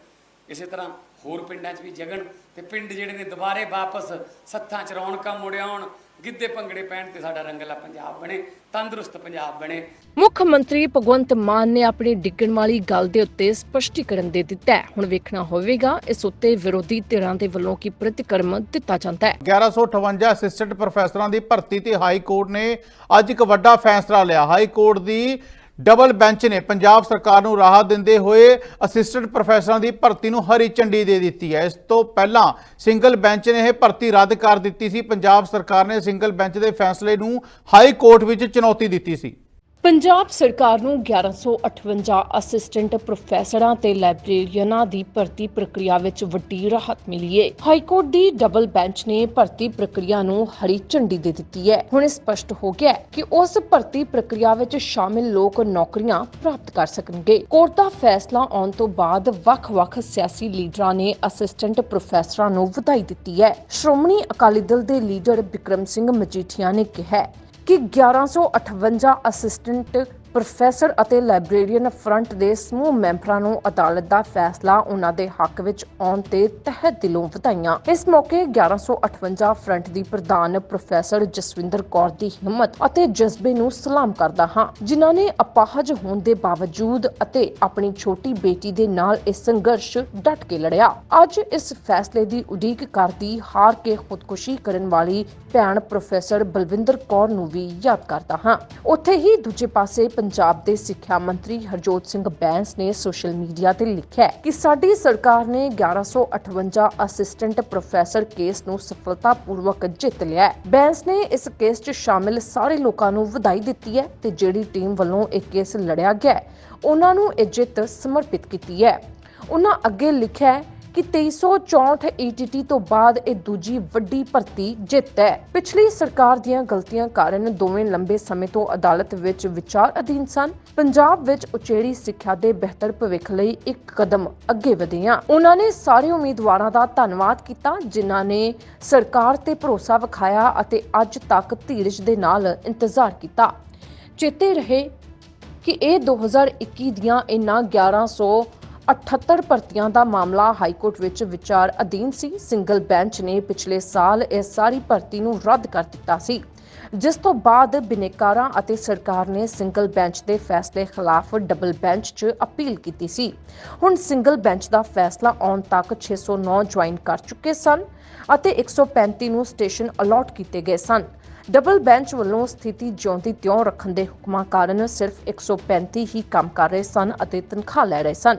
ਇਸੇ ਤਰ੍ਹਾਂ ਹੋਰ ਪਿੰਡਾਂ 'ਚ ਵੀ ਜਗਣ ਤੇ ਪਿੰਡ ਜਿਹੜੇ ਨੇ ਦੁਬਾਰੇ ਵਾਪਸ ਸੱਥਾਂ 'ਚ ਰੌਣਕਾਂ ਮੁੜ ਆਉਣ ਗਿੱਧੇ ਭੰਗੜੇ ਪੈਣ ਤੇ ਸਾਡਾ ਰੰਗਲਾ ਪੰਜਾਬ ਬਣੇ ਤੰਦਰੁਸਤ ਪੰਜਾਬ ਬਣੇ। ਮੁੱਖ ਮੰਤਰੀ ਭਗਵੰਤ ਮਾਨ ਨੇ ਆਪਣੀ ਡਿੱਗਣ ਵਾਲੀ ਗੱਲ ਦੇ ਉੱਤੇ ਸਪਸ਼ਟੀਕਰਨ ਦੇ ਦਿੱਤਾ ਹੈ। ਹੁਣ ਵੇਖਣਾ ਹੋਵੇਗਾ ਇਸ ਉੱਤੇ ਵਿਰੋਧੀ ਧਿਰਾਂ ਦੇ ਵੱਲੋਂ ਕੀ ਪ੍ਰਤੀਕਰਮ ਦਿੱਤਾ ਜਾਂਦਾ ਹੈ। 1158 ਅਸਿਸਟੈਂਟ ਪ੍ਰੋਫੈਸਰਾਂ ਦੀ ਭਰਤੀ ਤੇ ਹਾਈ ਕੋਰਟ ਨੇ ਅੱਜ ਇੱਕ ਵੱਡਾ ਫੈਸਲਾ ਲਿਆ। ਹਾਈ ਕੋਰਟ ਦੀ ਡਬਲ ਬੈਂਚ ਨੇ ਪੰਜਾਬ ਸਰਕਾਰ ਨੂੰ ਰਾਹਤ ਦਿੰਦੇ ਹੋਏ ਅਸਿਸਟੈਂਟ ਪ੍ਰੋਫੈਸਰਾਂ ਦੀ ਭਰਤੀ ਨੂੰ ਹਰੀ ਝੰਡੀ ਦੇ ਦਿੱਤੀ ਹੈ। ਇਸ ਤੋਂ ਪਹਿਲਾਂ ਸਿੰਗਲ ਬੈਂਚ ਨੇ ਇਹ ਭਰਤੀ ਰੱਦ ਕਰ ਦਿੱਤੀ ਸੀ। ਪੰਜਾਬ ਸਰਕਾਰ ਨੇ ਸਿੰਗਲ ਬੈਂਚ ਦੇ ਫੈਸਲੇ ਨੂੰ ਹਾਈ ਕੋਰਟ ਵਿੱਚ ਚੁਣੌਤੀ ਦਿੱਤੀ ਸੀ। ਪੰਜਾਬ ਸਰਕਾਰ ਨੂੰ 1158 ਅਸਿਸਟੈਂਟ ਪ੍ਰੋਫੈਸਰਾਂ ਤੇ ਲਾਇਬ੍ਰੇਰੀਅਨਾਂ ਦੀ ਭਰਤੀ ਪ੍ਰਕਿਰਿਆ ਵਿੱਚ ਵੱਡੀ ਰਾਹਤ ਮਿਲੀ ਹੈ ਹਾਈ ਕੋਰਟ ਦੀ ਡਬਲ ਬੈਂਚ ਨੇ ਭਰਤੀ ਪ੍ਰਕਿਰਿਆ ਨੂੰ ਹਰੀ ਝੰਡੀ ਦੇ ਦਿੱਤੀ ਹੈ ਹੁਣ ਸਪਸ਼ਟ ਹੋ ਗਿਆ ਹੈ ਕਿ ਉਸ ਭਰਤੀ ਪ੍ਰਕਿਰਿਆ ਵਿੱਚ ਸ਼ਾਮਿਲ ਲੋਕ ਨੌਕਰੀਆਂ ਪ੍ਰਾਪਤ ਕਰ ਸਕਣਗੇ। ਕੋਰਟ ਦਾ ਫੈਸਲਾ ਆਉਣ ਤੋਂ ਬਾਅਦ ਵੱਖ-ਵੱਖ ਸਿਆਸੀ ਲੀਡਰਾਂ ਨੇ ਅਸਿਸਟੈਂਟ ਪ੍ਰੋਫੈਸਰਾਂ ਨੂੰ ਵਧਾਈ ਦਿੱਤੀ ਹੈ। ਸ਼੍ਰੋਮਣੀ ਅਕਾਲੀ ਦਲ ਦੇ ਲੀਡਰ ਬਿਕਰਮ ਸਿੰਘ ਮਜੀਠੀਆ ਨੇ ਕਿਹਾ ਕਿ 1158 ਅਸਿਸਟੈਂਟ ਪ੍ਰੋਫੈਸਰ ਅਤੇ ਲਾਇਬ੍ਰੇਰੀਅਨ ਫਰੰਟ ਦੇ ਸਮੂਹ ਮੈਂਬਰਾਂ ਨੂੰ ਅਦਾਲਤ ਦਾ ਫੈਸਲਾ ਉਹਨਾਂ ਦੇ ਹੱਕ ਵਿੱਚ ਆਉਣ ਤੇ ਤਹਿ ਦਿਲੋਂ ਵਧਾਈਆਂ। ਇਸ ਮੌਕੇ 1158 ਫਰੰਟ ਦੀ ਪ੍ਰਧਾਨ ਪ੍ਰੋਫੈਸਰ ਜਸਵਿੰਦਰ ਕੌਰ ਦੀ ਹਿੰਮਤ ਅਤੇ ਜਜ਼ਬੇ ਨੂੰ ਸਲਾਮ ਕਰਦਾ ਹਾਂ, ਜਿਨ੍ਹਾਂ ਨੇ ਅਪਾਹਜ ਹੋਣ ਦੇ ਬਾਵਜੂਦ ਅਤੇ ਆਪਣੀ ਛੋਟੀ ਬੇਟੀ ਦੇ ਨਾਲ ਇਹ ਸੰਘਰਸ਼ ਡਟ ਕੇ ਲੜਿਆ। ਅੱਜ ਇਸ ਫੈਸਲੇ ਦੀ ਉਡੀਕ ਕਰਦੀ ਹਾਰ ਕੇ ਖੁਦਕੁਸ਼ੀ ਕਰਨ ਵਾਲੀ ਭੈਣ ਪ੍ਰੋਫੈਸਰ ਬਲਵਿੰਦਰ ਕੌਰ ਨੂੰ ਵੀ ਯਾਦ ਕਰਦਾ ਹਾਂ। ਉੱਥੇ ਹੀ ਦੂਜੇ ਪਾਸੇ ਪੰਜਾਬ ਦੇ ਸਿੱਖਿਆ ਮੰਤਰੀ ਹਰਜੋਤ ਸਿੰਘ ਬੈਂਸ ਨੇ ਸੋਸ਼ਲ ਮੀਡੀਆ ਤੇ ਲਿਖਿਆ ਕਿ ਸਾਡੀ ਸਰਕਾਰ ਨੇ 1158 ਅਸਿਸਟੈਂਟ ਪ੍ਰੋਫੈਸਰ ਕੇਸ ਨੂੰ ਸਫਲਤਾਪੂਰਵਕ ਜਿੱਤ ਲਿਆ ਹੈ। ਬੈਂਸ ਨੇ ਇਸ ਕੇਸ 'ਚ ਸ਼ਾਮਿਲ ਸਾਰੇ ਲੋਕਾਂ ਨੂੰ ਵਧਾਈ ਦਿੱਤੀ ਹੈ ਤੇ ਜਿਹੜੀ ਟੀਮ ਵੱਲੋਂ ਇਹ ਕੇਸ ਲੜਿਆ ਗਿਆ ਉਹਨਾਂ ਨੂੰ ਇਹ ਜਿੱਤ ਸਮਰਪਿਤ ਕੀਤੀ ਹੈ। ਉਹਨਾਂ ਅੱਗੇ ਲਿਖਿਆ ਕਿ 2364 ETT ਤੋਂ ਬਾਅਦ ਇਹ ਦੂਜੀ ਵੱਡੀ ਭਰਤੀ ਜਿੱਤ ਹੈ। ਪਿਛਲੀ ਸਰਕਾਰ ਦੀਆਂ ਗਲਤੀਆਂ ਕਾਰਨ ਦੋਵੇਂ ਲੰਬੇ ਸਮੇਂ ਤੋਂ ਅਦਾਲਤ ਵਿੱਚ ਵਿਚਾਰ ਅਧੀਨ ਸਨ। ਪੰਜਾਬ ਵਿੱਚ ਉਚੇਰੀ ਸਿੱਖਿਆ ਦੇ ਬਿਹਤਰ ਭਵਿੱਖ ਲਈ ਇੱਕ ਕਦਮ ਅੱਗੇ ਵਧੇ ਹਾਂ ਉਹਨਾਂ ਨੇ ਸਾਰੇ ਉਮੀਦਵਾਰਾਂ ਦਾ ਧੰਨਵਾਦ ਕੀਤਾ, ਜਿਨ੍ਹਾਂ ਨੇ ਸਰਕਾਰ ਤੇ ਭਰੋਸਾ ਵਿਖਾਇਆ ਅਤੇ ਅੱਜ ਤੱਕ ਧੀਰਜ ਦੇ ਨਾਲ ਇੰਤਜ਼ਾਰ ਕੀਤਾ। ਚੇਤੇ ਰਹੇ ਕਿ ਇਹ 2021 ਦੀਆਂ ਇਨ੍ਹਾਂ 1178 ਭਰਤੀਆਂ ਦਾ ਮਾਮਲਾ ਹਾਈ ਕੋਰਟ ਵਿੱਚ ਵਿਚਾਰ ਅਧੀਨ ਸੀ। ਸਿੰਗਲ ਬੈਂਚ ਨੇ ਪਿਛਲੇ ਸਾਲ ਇਹ ਸਾਰੀ ਭਰਤੀ ਨੂੰ ਰੱਦ ਕਰ ਦਿੱਤਾ ਸੀ। ਜਿਸ ਤੋਂ ਬਾਅਦ ਬਿਨੇਕਾਰਾਂ ਅਤੇ ਸਰਕਾਰ ਨੇ ਸਿੰਗਲ ਬੈਂਚ ਦੇ ਫੈਸਲੇ ਖਿਲਾਫ ਡਬਲ ਬੈਂਚ 'ਚ ਅਪੀਲ ਕੀਤੀ ਸੀ। ਹੁਣ ਸਿੰਗਲ ਬੈਂਚ ਦਾ ਫੈਸਲਾ ਆਉਣ ਤੱਕ 609 ਜੁਆਇਨ ਕਰ ਚੁੱਕੇ ਸਨ ਅਤੇ 135 ਨੂੰ ਸਟੇਸ਼ਨ ਅਲਾਟ ਕੀਤੇ ਗਏ ਸਨ। ਡਬਲ ਬੈਂਚ ਵੱਲੋਂ ਸਥਿਤੀ ਜਿਉਂਦੀ ਤਿਉਂ ਰੱਖਣ ਦੇ ਹੁਕਮਾਂ ਕਾਰਨ ਸਿਰਫ 135 ਹੀ ਕੰਮ ਕਰ ਰਹੇ ਸਨ ਅਤੇ ਤਨਖਾਹ ਲੈ ਰਹੇ ਸਨ।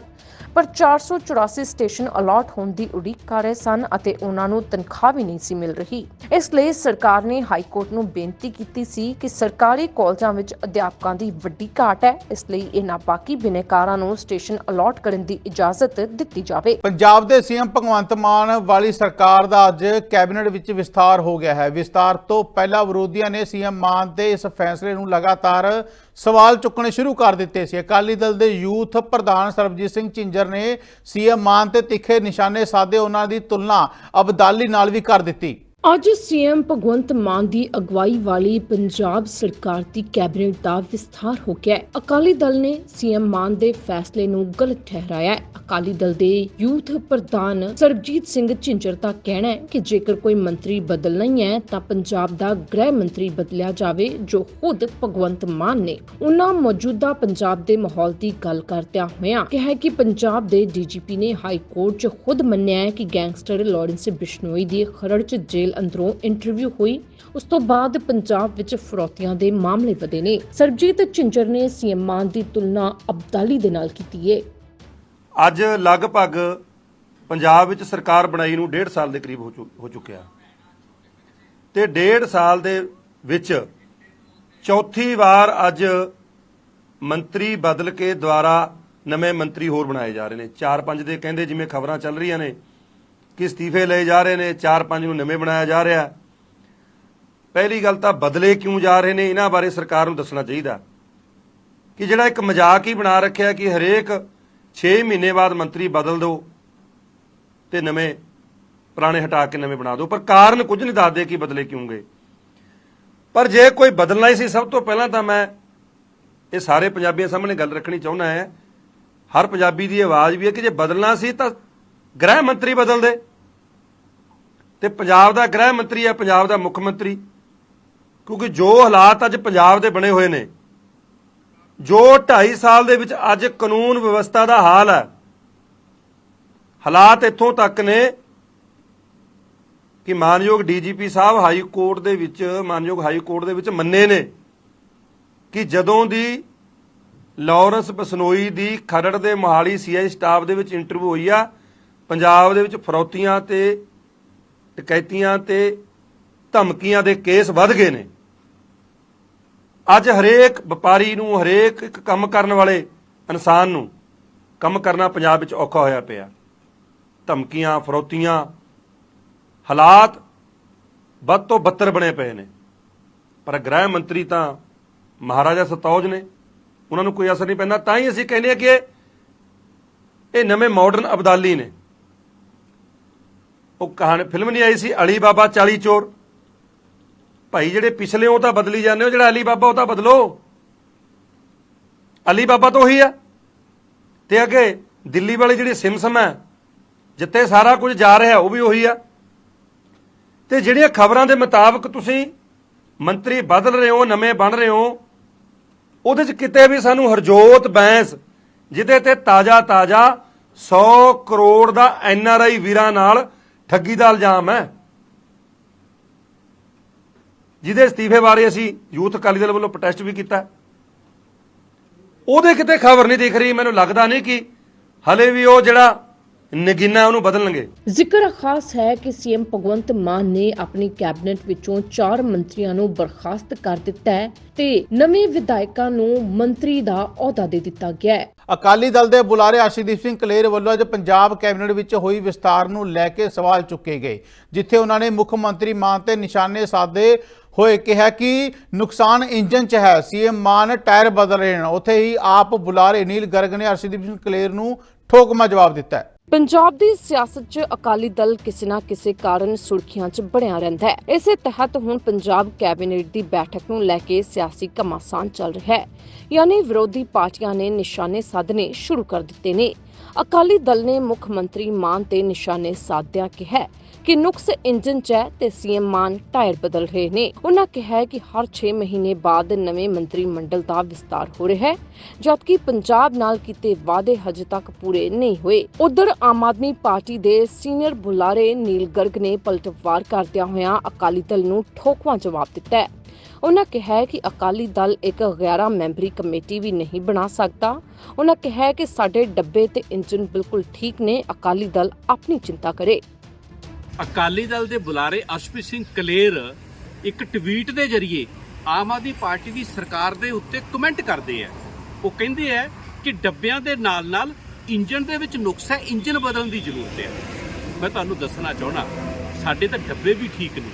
ਪਰ 484 ਸਟੇਸ਼ਨ ਅਲਾਟ ਹੋਣ ਦੀ ਉਡੀਕ ਕਰ ਰਹੇ ਸਨ ਅਤੇ ਉਹਨਾਂ ਨੂੰ ਤਨਖਾਹ ਵੀ ਨਹੀਂ ਸੀ ਮਿਲ ਰਹੀ। ਇਸ ਲਈ ਸਰਕਾਰ ਨੇ ਹਾਈ ਕੋਰਟ ਨੂੰ ਬੇਨਤੀ ਕੀਤੀ ਸੀ ਕਿ ਸਰਕਾਰੀ ਕਾਲਜਾਂ ਵਿੱਚ ਅਧਿਆਪਕਾਂ ਦੀ ਵੱਡੀ ਘਾਟ ਹੈ। ਇਸ ਲਈ ਇਹਨਾਂ ਬਾਕੀ ਬਿਨੇਕਾਰਾਂ ਨੂੰ ਸਟੇਸ਼ਨ ਅਲਾਟ ਕਰਨ ਦੀ ਇਜਾਜ਼ਤ ਦਿੱਤੀ ਜਾਵੇ। ਪੰਜਾਬ ਦੇ ਸੀਐਮ ਭਗਵੰਤ ਮਾਨ ਵਾਲੀ ਸਰਕਾਰ ਦਾ ਅੱਜ ਕੈਬਨਿਟ ਵਿੱਚ ਵਿਸਥਾਰ ਹੋ ਗਿਆ ਹੈ। ਵਿਸਤਾਰ ਤੋਂ ਪਹਿਲਾਂ ਵਿਰੋਧੀਆਂ ਨੇ ਸੀਐਮ ਮਾਨ ਦੇ ਇਸ ਫੈਸਲੇ ਨੂੰ ਲਗਾਤਾਰ ਸਵਾਲ ਚੁੱਕਣੇ ਸ਼ੁਰੂ ਕਰ ਦਿੱਤੇ ਸੀ। ਅਕਾਲੀ ਦਲ ਦੇ ਯੂਥ ਪ੍ਰਧਾਨ ਸਰਬਜੀਤ ਸਿੰਘ ਝਿੰਜਰ ਨੇ ਸੀਐਮ ਮਾਨ ਤੇ ਤਿੱਖੇ ਨਿਸ਼ਾਨੇ ਸਾਧੇ ਉਹਨਾਂ ਦੀ ਤੁਲਨਾ ਅਬਦਾਲੀ ਨਾਲ ਵੀ ਕਰ ਦਿੱਤੀ। ਅੱਜ ਸੀਐਮ ਭਗਵੰਤ ਮਾਨ ਦੀ ਅਗਵਾਈ ਵਾਲੀ ਪੰਜਾਬ ਸਰਕਾਰ ਦੀ ਕੈਬਨਿਟ ਦਾ ਵਿਸਥਾਰ ਹੋ ਗਿਆ ਹੈ। ਅਕਾਲੀ ਦਲ ਨੇ ਸੀਐਮ ਮਾਨ ਦੇ ਫੈਸਲੇ ਨੂੰ ਗਲਤ ਠਹਿਰਾਇਆ ਹੈ। ਅਕਾਲੀ ਦਲ ਦੇ ਯੂਥ ਪ੍ਰਧਾਨ ਸਰਬਜੀਤ ਸਿੰਘ ਝਿੰਜਰ ਦਾ ਕਹਿਣਾ ਹੈ ਕਿ ਜੇਕਰ ਕੋਈ ਮੰਤਰੀ ਬਦਲਣਾ ਹੀ ਹੈ, ਤਾਂ ਪੰਜਾਬ ਦਾ ਗ੍ਰਹਿ ਮੰਤਰੀ ਬਦਲਿਆ ਜਾਵੇ, ਜੋ ਖੁਦ ਭਗਵੰਤ ਮਾਨ ਨੇ। ਉਹਨਾਂ ਮੌਜੂਦਾ ਪੰਜਾਬ ਦੇ ਮਾਹੌਲ ਦੀ ਗੱਲ ਕਰਦਿਆਂ ਹੋਇਆਂ ਕਿਹਾ ਕਿ ਪੰਜਾਬ ਦੇ ਡੀਜੀਪੀ ਨੇ ਹਾਈ ਕੋਰਟ 'ਚ ਖੁਦ ਮੰਨਿਆ ਹੈ ਕਿ ਗੈਂਗਸਟਰ ਲਾਰੈਂਸ ਬਿਸ਼ਨੋਈ ਦੀ ਖਰੜ 'ਚ ਜੇਲ੍ਹ ਅੰਦਰੋਂ ਇੰਟਰਵਿਊ ਹੋਈ, ਉਸ ਤੋਂ ਬਾਅਦ ਪੰਜਾਬ ਵਿੱਚ ਫਰੋਤੀਆਂ ਦੇ ਮਾਮਲੇ ਵਧੇ ਨੇ। ਸਰਬਜੀਤ ਝਿੰਜਰ ਨੇ ਸੀਐਮ ਮਾਨ ਦੀ ਤੁਲਨਾ ਅਬਦਾਲੀ ਦੇ ਨਾਲ ਕੀਤੀ ਹੈ ਅੱਜ ਲਗਭਗ ਪੰਜਾਬ ਵਿੱਚ ਸਰਕਾਰ ਬਣਾਈ ਨੂੰ 1.5 ਸਾਲ ਦੇ ਕਰੀਬ ਹੋ ਚੁੱਕਿਆ। ਤੇ 1.5 ਸਾਲ ਦੇ ਵਿੱਚ ਚੌਥੀ ਵਾਰ ਅੱਜ ਮੰਤਰੀ ਬਦਲ ਕੇ ਦੁਆਰਾ ਨਵੇਂ ਮੰਤਰੀ ਹੋਰ ਬਣਾਏ ਜਾ ਰਹੇ ਨੇ। 4-5 ਦੇ ਕਹਿੰਦੇ ਜਿਵੇਂ ਖਬਰਾਂ ਚੱਲ ਰਹੀਆਂ ਨੇ ਕਿ ਅਸਤੀਫੇ ਲਏ ਜਾ ਰਹੇ ਨੇ 4-5 ਨੂੰ ਨਵੇਂ ਬਣਾਇਆ ਜਾ ਰਿਹਾ। ਪਹਿਲੀ ਗੱਲ ਤਾਂ ਬਦਲੇ ਕਿਉਂ ਜਾ ਰਹੇ ਨੇ, ਇਹਨਾਂ ਬਾਰੇ ਸਰਕਾਰ ਨੂੰ ਦੱਸਣਾ ਚਾਹੀਦਾ। ਕਿ ਜਿਹੜਾ ਇੱਕ ਮਜ਼ਾਕ ਹੀ ਬਣਾ ਰੱਖਿਆ ਕਿ ਹਰੇਕ 6 ਮਹੀਨੇ ਬਾਅਦ ਮੰਤਰੀ ਬਦਲ ਦਿਓ ਤੇ ਨਵੇਂ ਪੁਰਾਣੇ ਹਟਾ ਕੇ ਨਵੇਂ ਬਣਾ ਦਿਓ ਪਰ ਕਾਰਨ ਕੁਝ ਨਹੀਂ ਦੱਸਦੇ ਕਿ ਬਦਲੇ ਕਿਉਂ ਗਏ। ਪਰ ਜੇ ਕੋਈ ਬਦਲਣਾ ਹੀ ਸੀ, ਸਭ ਤੋਂ ਪਹਿਲਾਂ ਤਾਂ ਮੈਂ ਇਹ ਸਾਰੇ ਪੰਜਾਬੀਆਂ ਸਾਹਮਣੇ ਗੱਲ ਰੱਖਣੀ ਚਾਹੁੰਦਾ ਹੈ। ਹਰ ਪੰਜਾਬੀ ਦੀ ਆਵਾਜ਼ ਵੀ ਹੈ ਕਿ ਜੇ ਬਦਲਣਾ ਸੀ ਤਾਂ ਗ੍ਰਹਿ ਮੰਤਰੀ ਬਦਲ ਦੇ। ਤੇ ਪੰਜਾਬ ਦਾ ਗ੍ਰਹਿ ਮੰਤਰੀ ਹੈ, ਪੰਜਾਬ ਦਾ ਮੁੱਖ ਮੰਤਰੀ। ਕਿਉਂਕਿ ਜੋ ਹਾਲਾਤ ਅੱਜ ਪੰਜਾਬ ਦੇ ਬਣੇ ਹੋਏ ਨੇ, ਜੋ 2.5 ਸਾਲ ਦੇ ਵਿੱਚ ਅੱਜ ਕਾਨੂੰਨ ਵਿਵਸਥਾ ਦਾ ਹਾਲ ਹੈ, ਹਾਲਾਤ ਇੱਥੋਂ ਤੱਕ ਨੇ ਕਿ ਮਾਨਯੋਗ ਡੀਜੀਪੀ ਸਾਹਿਬ ਹਾਈ ਕੋਰਟ ਦੇ ਵਿੱਚ, ਮਾਨਯੋਗ ਹਾਈ ਕੋਰਟ ਦੇ ਵਿੱਚ ਮੰਨੇ ਨੇ ਕਿ ਜਦੋਂ ਦੀ ਲਾਰੈਂਸ ਬਸਨੋਈ ਦੀ ਖਰੜ ਦੇ ਮੋਹਾਲੀ ਸੀਆਈ ਸਟਾਫ ਦੇ ਵਿੱਚ ਇੰਟਰਵਿਊ ਹੋਈ ਆ, ਪੰਜਾਬ ਦੇ ਵਿੱਚ ਫਰੌਤੀਆਂ ਤੇ ਟਕੈਤੀਆਂ ਤੇ ਧਮਕੀਆਂ ਦੇ ਕੇਸ ਵੱਧ ਗਏ ਨੇ। ਅੱਜ ਹਰੇਕ ਵਪਾਰੀ ਨੂੰ, ਹਰੇਕ ਇੱਕ ਕੰਮ ਕਰਨ ਵਾਲੇ ਇਨਸਾਨ ਨੂੰ ਕੰਮ ਕਰਨਾ ਪੰਜਾਬ ਵਿੱਚ ਔਖਾ ਹੋਇਆ ਪਿਆ। ਧਮਕੀਆਂ, ਫਰੋਤੀਆਂ, ਹਾਲਾਤ ਵੱਧ ਤੋਂ ਬੱਤਰ ਬਣੇ ਪਏ ਨੇ। ਪਰ ਗ੍ਰਹਿ ਮੰਤਰੀ ਤਾਂ ਮਹਾਰਾਜਾ ਸਤੌਜ ਨੇ। ਉਹਨਾਂ ਨੂੰ ਕੋਈ ਅਸਰ ਨਹੀਂ ਪੈਂਦਾ। ਤਾਂ ਹੀ ਅਸੀਂ ਕਹਿੰਦੇ ਆ ਕਿ ਇਹ- ਇਹ ਨਵੇਂ ਮਾਡਰਨ ਅਬਦਾਲੀ ਨੇ। ਉਹ ਕਹਾਣੀ ਫਿਲਮ ਨਹੀਂ ਆਈ ਸੀ, ਅਲੀ ਬਾਬਾ 40 ਚੋਰ। ਭਾਈ ਜਿਹੜੇ ਪਿਛਲੇ ਉਹ ਤਾਂ ਬਦਲੀ ਜਾਂਦੇ ਹੋ, ਜਿਹੜਾ ਅਲੀ ਬਾਬਾ ਉਹ ਤਾਂ ਬਦਲੋ। ਅਲੀ ਬਾਬਾ ਤਾਂ ਉਹੀ ਆ। ਤੇ ਅੱਗੇ ਦਿੱਲੀ ਵਾਲੀ ਜਿਹੜੀ ਸਿਮਸਮ ਹੈ, ਜਿੱਥੇ ਸਾਰਾ ਕੁਝ ਜਾ ਰਿਹਾ, ਉਹ ਵੀ ਉਹੀ ਆ। ਤੇ ਜਿਹੜੀਆਂ ਖਬਰਾਂ ਦੇ ਮੁਤਾਬਕ ਤੁਸੀਂ ਮੰਤਰੀ ਬਦਲ ਰਹੇ ਹੋ, ਨਵੇਂ ਬਣ ਰਹੇ ਹੋ, ਉਹਦੇ 'ਚ ਕਿਤੇ ਵੀ ਸਾਨੂੰ ਹਰਜੋਤ ਬੈਂਸ, ਜਿਹਦੇ ਤੇ ਤਾਜ਼ਾ ਤਾਜ਼ਾ 100 ਕਰੋੜ ਦਾ ਐਨਆਰਆਈ ਵੀਰਾਂ ਨਾਲ ਠੱਗੀ ਦਾ ਇਲਜ਼ਾਮ ਹੈ। ਜਿਹਦੇ ਅਸਤੀਫੇ ਬਾਰੇ ਅਸੀਂ ਯੂਥ ਅਕਾਲੀ ਦਲ ਵੱਲੋਂ ਪ੍ਰੋਟੈਸਟ ਵੀ ਕੀਤਾ। ਉਹਦੇ ਕਿਤੇ ਖਬਰ ਨਹੀਂ ਦਿਖ ਰਹੀ। ਮੈਨੂੰ ਲੱਗਦਾ ਨਹੀਂ ਕਿ ਹਲੇ ਵੀ ਉਹ ਜਿਹੜਾ ਨਗੀਨਾ ਉਹਨੂੰ ਬਦਲਣਗੇ। ਜ਼ਿਕਰ ਖਾਸ ਹੈ ਕਿ ਸੀਐਮ ਭਗਵੰਤ ਮਾਨ ਨੇ ਆਪਣੀ ਕੈਬਨਿਟ ਵਿੱਚੋਂ 4 ਮੰਤਰੀਆਂ ਨੂੰ ਬਰਖਾਸਤ ਕਰ ਦਿੱਤਾ ਹੈ ਤੇ ਨਵੇਂ ਵਿਧਾਇਕਾਂ ਨੂੰ ਮੰਤਰੀ ਦਾ ਅਹੁਦਾ ਦੇ ਦਿੱਤਾ ਗਿਆ ਹੈ। ਅਕਾਲੀ ਦਲ ਦੇ ਬੁਲਾਰੇ ਆਸ਼ੀਦੀਪ ਸਿੰਘ ਕਲੇਰ ਵੱਲੋਂ ਅੱਜ ਪੰਜਾਬ ਕੈਬਨਿਟ ਵਿੱਚ ਹੋਈ ਵਿਸਤਾਰ ਨੂੰ ਲੈ ਕੇ ਸਵਾਲ ਚੁੱਕੇ ਗਏ ਜਿੱਥੇ ਉਹਨਾਂ ਨੇ ਮੁੱਖ ਮੰਤਰੀ ਮਾਨ ਤੇ ਨਿਸ਼ਾਨੇ ਸਾਧੇ ਹੋਏ ਕਿਹਾ ਕਿ ਨੁਕਸਾਨ ਇੰਜਨ 'ਚ ਹੈ ਸੀਐਮ ਮਾਨ ਟਾਇਰ ਬਦਲ ਰਹੇ ਨੇ ਉੱਥੇ ਹੀ ਆਪ ਬੁਲਾਰੇ ਨੀਲ ਗਰਗ ਨੇ ਆਸ਼ੀਦੀਪ ਸਿੰਘ ਕਲੇਰ ਨੂੰ ਠੋਕਮਾ ਜਵਾਬ ਦਿੱਤਾ ਹੈ। ਪੰਜਾਬ ਦੀ ਸਿਆਸਤ 'ਚ ਅਕਾਲੀ ਦਲ ਕਿਸੇ ਨਾ ਕਿਸੇ ਕਾਰਨ ਸੁਰਖੀਆਂ 'ਚ ਬਣਿਆ ਰਹਿੰਦਾ ਹੈ। ਇਸੇ ਤਹਿਤ ਹੁਣ ਪੰਜਾਬ ਕੈਬਨਿਟ ਦੀ ਬੈਠਕ ਨੂੰ ਲੈ ਕੇ ਸਿਆਸੀ ਘਮਾਸਾਨ ਚੱਲ ਰਿਹਾ ਹੈ। ਯਾਨੀ ਵਿਰੋਧੀ ਪਾਰਟੀਆਂ ਨੇ ਨਿਸ਼ਾਨੇ ਸਾਧਨੇ ਸ਼ੁਰੂ ਕਰ ਦਿੱਤੇ ਨੇ। ਅਕਾਲੀ ਦਲ ਨੇ ਮੁੱਖ ਮੰਤਰੀ ਮਾਨ ਤੇ ਨਿਸ਼ਾਨੇ ਸਾਧਿਆ ਕਿਹਾ ਹੈ ਨੁਕਸ ਇੰਜਨ 'ਚ ਹੈ ਤੇ ਸੀਐਮ ਮਾਨ ਟਾਇਰ ਬਦਲ ਰਹੇ ਨੇ। ਉਹਨਾਂ ਕਿਹਾ ਕਿ ਹਰ 6 ਮਹੀਨੇ ਬਾਅਦ ਨਵੇਂ ਮੰਤਰੀ ਮੰਡਲ ਦਾ ਵਿਸਤਾਰ ਹੋ ਰਿਹਾ ਹੈ, ਜਦਕਿ ਪੰਜਾਬ ਨਾਲ ਕੀਤੇ ਵਾਅਦੇ ਹਜੇ ਤੱਕ ਪੂਰੇ ਨਹੀਂ ਹੋਏ। ਉਧਰ ਆਮ ਆਦਮੀ ਪਾਰਟੀ ਦੇ ਸੀਨੀਅਰ ਬੁਲਾਰੇ ਨੀਲ ਗਰਗ ਨੇ ਪਲਟਵਾਰ ਕਰਦਿਆਂ ਹੋਇਆਂ ਅਕਾਲੀ ਦਲ ਨੂੰ ਠੋਕਵਾਂ ਜਵਾਬ ਦਿੱਤਾ ਹੈ। ਉਹਨਾਂ ਕਿਹਾ ਕਿ ਅਕਾਲੀ ਦਲ ਇੱਕ 11 ਮੈਂਬਰੀ ਕਮੇਟੀ ਵੀ ਨਹੀਂ ਬਣਾ ਸਕਦਾ। ਉਹਨਾਂ ਕਿਹਾ ਕਿ ਸਾਡੇ ਡੱਬੇ ਤੇ ਇੰਜਨ ਬਿਲਕੁਲ ਠੀਕ ਨੇ, ਅਕਾਲੀ ਦਲ ਆਪਣੀ ਚਿੰਤਾ ਕਰੇ। ਅਕਾਲੀ ਦਲ ਦੇ ਬੁਲਾਰੇ ਅਸ਼ਪ੍ਰੀਤ ਸਿੰਘ ਕਲੇਰ ਇੱਕ ਟਵੀਟ ਦੇ ਜ਼ਰੀਏ ਆਮ ਆਦਮੀ ਪਾਰਟੀ ਦੀ ਸਰਕਾਰ ਦੇ ਉੱਤੇ ਕਮੈਂਟ ਕਰਦੇ ਆ। ਉਹ ਕਹਿੰਦੇ ਆ ਕਿ ਡੱਬਿਆਂ ਦੇ ਨਾਲ-ਨਾਲ ਇੰਜਨ ਦੇ ਵਿੱਚ ਨੁਕਸ ਹੈ ਇੰਜਨ ਬਦਲਣ ਦੀ ਜ਼ਰੂਰਤ ਹੈ। ਮੈਂ ਤੁਹਾਨੂੰ ਦੱਸਣਾ ਚਾਹਣਾ ਸਾਡੇ ਤਾਂ ਡੱਬੇ ਵੀ ਠੀਕ ਨੇ,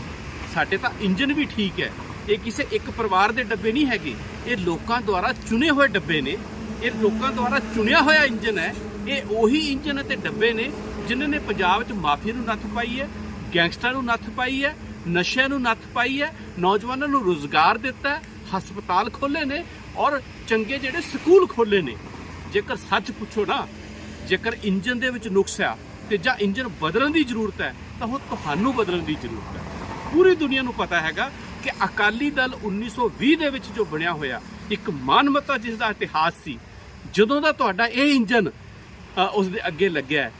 ਸਾਡੇ ਤਾਂ ਇੰਜਨ ਵੀ ਠੀਕ ਹੈ। ਇਹ ਕਿਸੇ ਇੱਕ ਪਰਿਵਾਰ ਦੇ ਡੱਬੇ ਨਹੀਂ ਹੈਗੇ। ਇਹ ਲੋਕਾਂ ਦੁਆਰਾ ਚੁਣੇ ਹੋਏ ਡੱਬੇ ਨੇ। ਇਹ ਲੋਕਾਂ ਦੁਆਰਾ ਚੁਣਿਆ ਹੋਇਆ ਇੰਜਨ ਹੈ। ਇਹ ਉਹੀ ਇੰਜਨ ਅਤੇ ਡੱਬੇ ਨੇ ਜਿਨ੍ਹਾਂ ਨੇ ਪੰਜਾਬ 'ਚ ਮਾਫੀਆ ਨੂੰ ਨੱਥ ਪਾਈ ਹੈ, ਗੈਂਗਸਟਰਾਂ ਨੂੰ ਨੱਥ ਪਾਈ ਹੈ, ਨਸ਼ਿਆਂ ਨੂੰ ਨੱਥ ਪਾਈ ਹੈ, ਨੌਜਵਾਨਾਂ ਨੂੰ ਰੋਜ਼ਗਾਰ ਦਿੱਤਾ ਹੈ, ਹਸਪਤਾਲ ਖੋਲੇ ਨੇ ਔਰ ਚੰਗੇ ਜਿਹੜੇ ਸਕੂਲ ਖੋਲੇ ਨੇ। ਜੇਕਰ ਸੱਚ ਪੁੱਛੋ ਨਾ, ਜੇਕਰ ਇੰਜਨ ਦੇ ਵਿੱਚ ਨੁਕਸ ਆ ਤੇ ਜਾਂ ਇੰਜਨ ਬਦਲਣ ਦੀ ਜ਼ਰੂਰਤ ਹੈ, ਤਾਂ ਉਹ ਤੁਹਾਨੂੰ ਬਦਲਣ ਦੀ ਜ਼ਰੂਰਤ ਹੈ। ਪੂਰੀ ਦੁਨੀਆ ਨੂੰ ਪਤਾ ਹੈਗਾ ਕਿ ਅਕਾਲੀ ਦਲ 1920 ਦੇ ਵਿੱਚ ਜੋ ਬਣਿਆ ਹੋਇਆ ਇੱਕ ਮਾਨਮਤਾ ਜਿਸ ਦਾ ਇਤਿਹਾਸ ਸੀ, ਜਦੋਂ ਦਾ ਤੁਹਾਡਾ ਇਹ ਇੰਜਨ ਉਸ ਦੇ ਅੱਗੇ ਲੱਗਿਆ ਹੈ,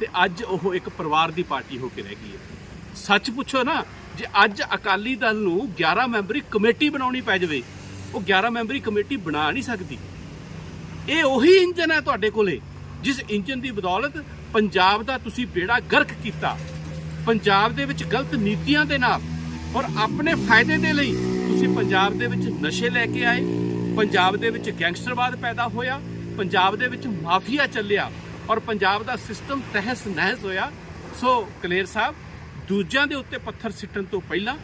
ਤੇ ਅੱਜ ਉਹ ਇੱਕ ਪਰਿਵਾਰ ਦੀ ਪਾਰਟੀ ਹੋ ਕੇ ਰਹਿ ਗਈ ਹੈ। ਸੱਚ ਪੁੱਛੋ ਨਾ ਜੇ ਅੱਜ ਅਕਾਲੀ ਦਲ ਨੂੰ 11 ਮੈਂਬਰੀ ਕਮੇਟੀ ਬਣਾਉਣੀ ਪੈ ਜਾਵੇ ਉਹ 11 ਮੈਂਬਰੀ ਕਮੇਟੀ ਬਣਾ ਨਹੀਂ ਸਕਦੀ। ਇਹ ਉਹੀ ਇੰਜਨ ਹੈ ਤੁਹਾਡੇ ਕੋਲੇ ਜਿਸ ਇੰਜਨ ਦੀ ਬਦੌਲਤ ਪੰਜਾਬ ਦਾ ਤੁਸੀਂ ਬੇੜਾ ਗਰਕ ਕੀਤਾ। ਪੰਜਾਬ ਦੇ ਵਿੱਚ ਗਲਤ ਨੀਤੀਆਂ ਦੇ ਨਾਲ ਔਰ ਆਪਣੇ ਫਾਇਦੇ ਦੇ ਲਈ ਤੁਸੀਂ ਪੰਜਾਬ ਦੇ ਵਿੱਚ ਨਸ਼ੇ ਲੈ ਕੇ ਆਏ। ਪੰਜਾਬ ਦੇ ਵਿੱਚ ਗੈਂਗਸਟਰਵਾਦ ਪੈਦਾ ਹੋਇਆ। ਪੰਜਾਬ ਦੇ ਵਿੱਚ ਮਾਫੀਆ ਚੱਲਿਆ ਔਰ ਪੰਜਾਬ ਦਾ ਸਿਸਟਮ ਤਹਿਸ ਨਹਿਸ ਹੋਇਆ। ਸੋ ਕਲੇਰ ਸਾਹਿਬ, ਦੂਜਿਆਂ ਦੇ ਉੱਤੇ ਪੱਥਰ ਸਿੱਟਣ ਤੋਂ ਪਹਿਲਾਂ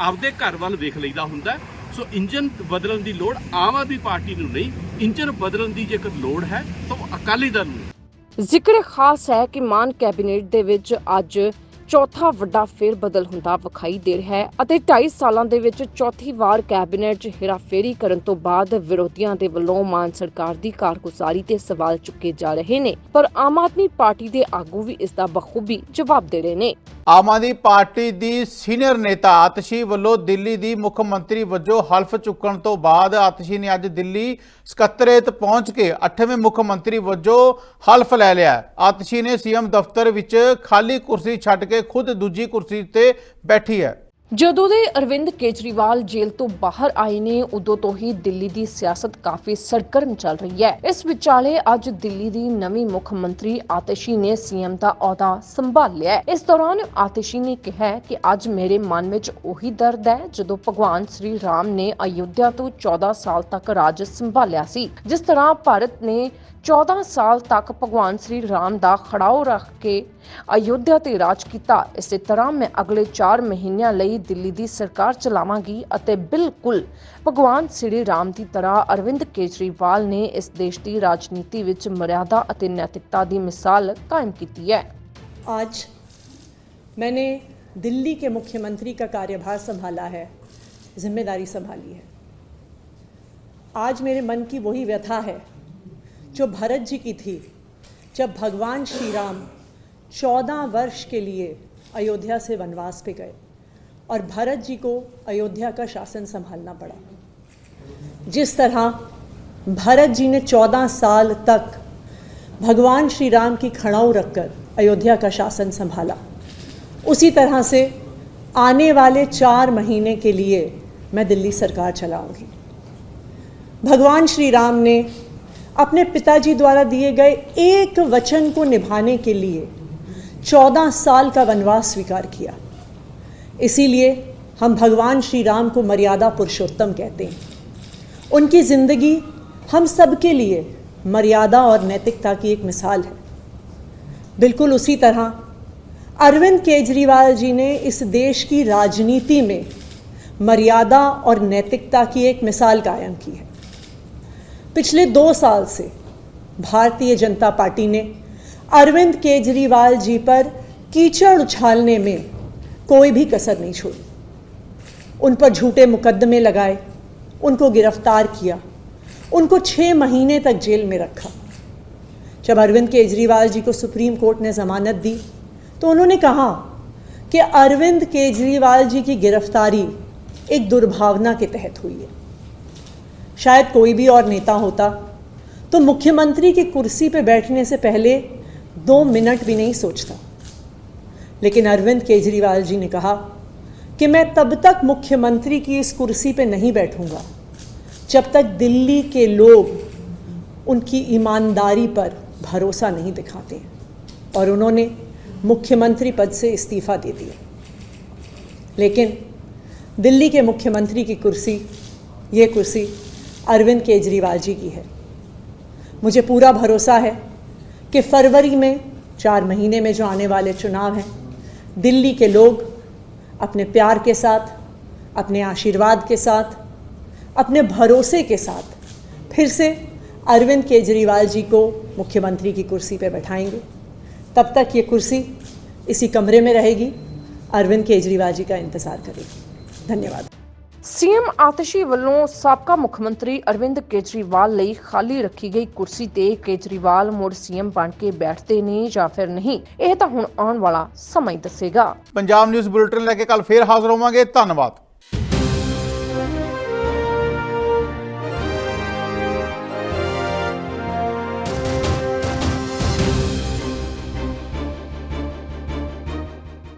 ਆਪਦੇ ਘਰ ਵੱਲ ਵੇਖ ਲਈਦਾ ਹੁੰਦਾ ਸੋ ਇੰਜਨ ਬਦਲਣ ਦੀ ਲੋੜ ਆਮ ਆਦਮੀ ਪਾਰਟੀ ਨੂੰ ਨਹੀਂ ਇੰਜਨ ਬਦਲਣ ਦੀ ਜੇਕਰ ਲੋੜ ਹੈ ਤਾਂ ਉਹ ਅਕਾਲੀ ਦਲ ਨੂੰ। ਜ਼ਿਕਰ ਖਾਸ ਹੈ ਕਿ ਮਾਨ ਕੈਬਨਿਟ ਦੇ ਵਿੱਚ ਅੱਜ ਚੌਥਾ ਵੱਡਾ ਫੇਰ ਬਦਲ ਹੁੰਦਾ ਵਿਖਾਈ ਦੇ ਰਿਹਾ ਹੈ ਅਤੇ 2.5 ਸਾਲਾਂ ਦੇ ਵਿੱਚ ਚੌਥੀ ਵਾਰ ਕੈਬਨਿਟ 'ਚ ਹੇਰਾਫੇਰੀ ਕਰਨ ਤੋਂ ਬਾਅਦ ਵਿਰੋਧੀਆਂ ਦੇ ਵੱਲੋਂ ਮਾਨ ਸਰਕਾਰ ਦੀ ਕਾਰਗੁਜ਼ਾਰੀ ਤੇ ਸਵਾਲ ਚੁੱਕੇ ਜਾ ਰਹੇ ਨੇ, ਪਰ ਆਮ ਆਦਮੀ ਪਾਰਟੀ ਦੇ ਆਗੂ ਵੀ ਇਸ ਦਾ ਬਖੂਬੀ ਜਵਾਬ ਦੇ ਰਹੇ ਨੇ। ਆਮ ਆਦਮੀ ਪਾਰਟੀ ਦੀ ਸੀਨੀਅਰ ਨੇਤਾ ਆਤਸ਼ੀ ਵੱਲੋਂ ਦਿੱਲੀ ਦੀ ਮੁੱਖ ਮੰਤਰੀ ਵਜੋਂ ਹਲਫ ਚੁੱਕਣ ਤੋਂ ਬਾਅਦ ਆਤਸ਼ੀ ਨੇ ਅੱਜ ਦਿੱਲੀ ਸਕੱਤਰੇਤ ਪਹੁੰਚ ਕੇ 8ਵੇਂ ਮੁੱਖ ਮੰਤਰੀ ਵਜੋਂ ਹਲਫ ਲੈ ਲਿਆ। ਆਤਸ਼ੀ ਨੇ ਸੀਐਮ ਦਫ਼ਤਰ ਵਿੱਚ ਖਾਲੀ ਕੁਰਸੀ ਛੱਡ ਕੇ ਖੁਦ ਦੂਜੀ ਕੁਰਸੀ ਤੇ ਬੈਠੀ ਹੈ। ਜਦੋਂ ਦੇ ਅਰਵਿੰਦ ਕੇਜਰੀਵਾਲ ਜੇਲ੍ਹ ਤੋਂ ਬਾਹਰ ਆਏ ਨੇ, ਉਦੋਂ ਤੋਂ ਹੀ ਦਿੱਲੀ ਦੀ ਸਿਆਸਤ ਕਾਫੀ ਸਰਗਰਮ ਚੱਲ ਰਹੀ ਹੈ। ਇਸ ਵਿਚਾਲੇ ਅੱਜ ਦਿੱਲੀ ਦੀ ਨਵੀਂ ਮੁੱਖ ਮੰਤਰੀ ਆਤਿਸ਼ੀ ਨੇ ਸੀਐਮ ਦਾ ਅਹੁਦਾ ਸੰਭਾਲ ਲਿਆ ਇਸ ਦੌਰਾਨ ਆਤਿਸ਼ੀ ਨੇ ਕਿਹਾ ਕਿ ਅੱਜ ਮੇਰੇ ਮਨ ਵਿੱਚ ਉਹੀ ਦਰਦ ਹੈ, ਜਦੋਂ ਭਗਵਾਨ ਸ੍ਰੀ ਰਾਮ ਨੇ ਅਯੁੱਧਿਆ ਤੋਂ 14 ਸਾਲ ਤੱਕ ਰਾਜ ਸੰਭਾਲਿਆ ਸੀ। ਜਿਸ ਤਰ੍ਹਾਂ ਭਾਰਤ ਨੇ 14 ਸਾਲ ਤੱਕ ਭਗਵਾਨ ਸ੍ਰੀ ਰਾਮ ਦਾ ਖੜਾਓ ਰੱਖ ਕੇ ਅਯੁੱਧਿਆ ਤੇ ਰਾਜ ਕੀਤਾ ਇਸੇ ਤਰ੍ਹਾਂ ਮੈਂ ਅਗਲੇ 4 ਮਹੀਨਿਆਂ ਲਈ ਦਿੱਲੀ ਦੀ ਸਰਕਾਰ ਚਲਾਵਾਂਗੀ ਅਤੇ ਬਿਲਕੁਲ ਭਗਵਾਨ ਸ੍ਰੀ ਰਾਮ ਦੀ ਤਰ੍ਹਾਂ ਅਰਵਿੰਦ ਕੇਜਰੀਵਾਲ ਨੇ ਇਸ ਦੇਸ਼ ਦੀ ਰਾਜਨੀਤੀ ਵਿੱਚ ਮਰਿਆਦਾ ਅਤੇ ਨੈਤਿਕਤਾ ਦੀ ਮਿਸਾਲ ਕਾਇਮ ਕੀਤੀ ਹੈ आज मैंने दिल्ली के मुख्यमंत्री का कार्यभार संभाला है जिम्मेदारी संभाली है आज मेरे मन की वही व्यथा है जो भरत जी की थी, जब भगवान श्री राम चौदह वर्ष के लिए अयोध्या से वनवास पे गए और भरत जी को अयोध्या का शासन संभालना पड़ा। जिस तरह भरत जी ने चौदह साल तक भगवान श्री राम की खड़ाऊ रखकर अयोध्या का शासन संभाला, उसी तरह से आने वाले चार महीने के लिए मैं दिल्ली सरकार चलाऊँगी। भगवान श्री राम ने अपने पिताजी द्वारा दिए गए एक वचन को निभाने के लिए चौदह साल का वनवास स्वीकार किया। इसीलिए हम भगवान श्री राम को मर्यादा पुरुषोत्तम कहते हैं। उनकी ज़िंदगी हम सब के लिए मर्यादा और नैतिकता की एक मिसाल है। बिल्कुल उसी तरह अरविंद केजरीवाल जी ने इस देश की राजनीति में मर्यादा और नैतिकता की एक मिसाल कायम की है। पिछले दो साल से भारतीय जनता पार्टी ने अरविंद केजरीवाल जी पर कीचड़ उछालने में कोई भी कसर नहीं छोड़ी। उन पर झूठे मुकदमे लगाए, उनको गिरफ़्तार किया, उनको छः महीने तक जेल में रखा। जब अरविंद केजरीवाल जी को सुप्रीम कोर्ट ने ज़मानत दी तो उन्होंने कहा कि अरविंद केजरीवाल जी की गिरफ्तारी एक दुर्भावना के तहत हुई है। शायद कोई भी और नेता होता। तो मुख्यमंत्री की कुर्सी पर बैठने से पहले दो मिनट भी नहीं सोचता। लेकिन अरविंद केजरीवाल जी ने कहा कि मैं तब तक मुख्यमंत्री की इस कुर्सी पर नहीं बैठूँगा, जब तक दिल्ली के लोग उनकी ईमानदारी पर भरोसा नहीं दिखाते और उन्होंने मुख्यमंत्री पद से इस्तीफा दे दिया। लेकिन दिल्ली के मुख्यमंत्री की कुर्सी, ये कुर्सी अरविंद केजरीवाल जी की है। मुझे पूरा भरोसा है कि फरवरी में, चार महीने में जो आने वाले चुनाव हैं, दिल्ली के लोग अपने प्यार के साथ, अपने आशीर्वाद के साथ, अपने भरोसे के साथ फिर से अरविंद केजरीवाल जी को मुख्यमंत्री की कुर्सी पर बैठाएँगे। तब तक ये कुर्सी इसी कमरे में रहेगी। अरविंद केजरीवाल जी का इंतज़ार करेगी। धन्यवाद। ਸੀਐਮ ਆਤਿਸ਼ੀ ਵੱਲੋਂ ਸਾਬਕਾ ਮੁੱਖ ਮੰਤਰੀ ਅਰਵਿੰਦ ਕੇਜਰੀਵਾਲ ਲਈ ਖਾਲੀ ਰੱਖੀ ਗਈ ਕੁਰਸੀ ਤੇ ਕੇਜਰੀਵਾਲ ਮੁੜ ਸੀਐਮ ਬਣ ਕੇ ਬੈਠਦੇ ਨੇ ਜਾਂ ਫਿਰ ਨਹੀਂ, ਇਹ ਤਾਂ ਹੁਣ ਆਉਣ ਵਾਲਾ ਸਮਾਂ ਹੀ ਦੱਸੇਗਾ। ਪੰਜਾਬ ਨਿਊਜ਼ ਬੁਲੇਟਿਨ ਲੈ ਕੇ ਕੱਲ ਫੇਰ ਹਾਜ਼ਰ ਹੋਵਾਂਗੇ। ਧੰਨਵਾਦ।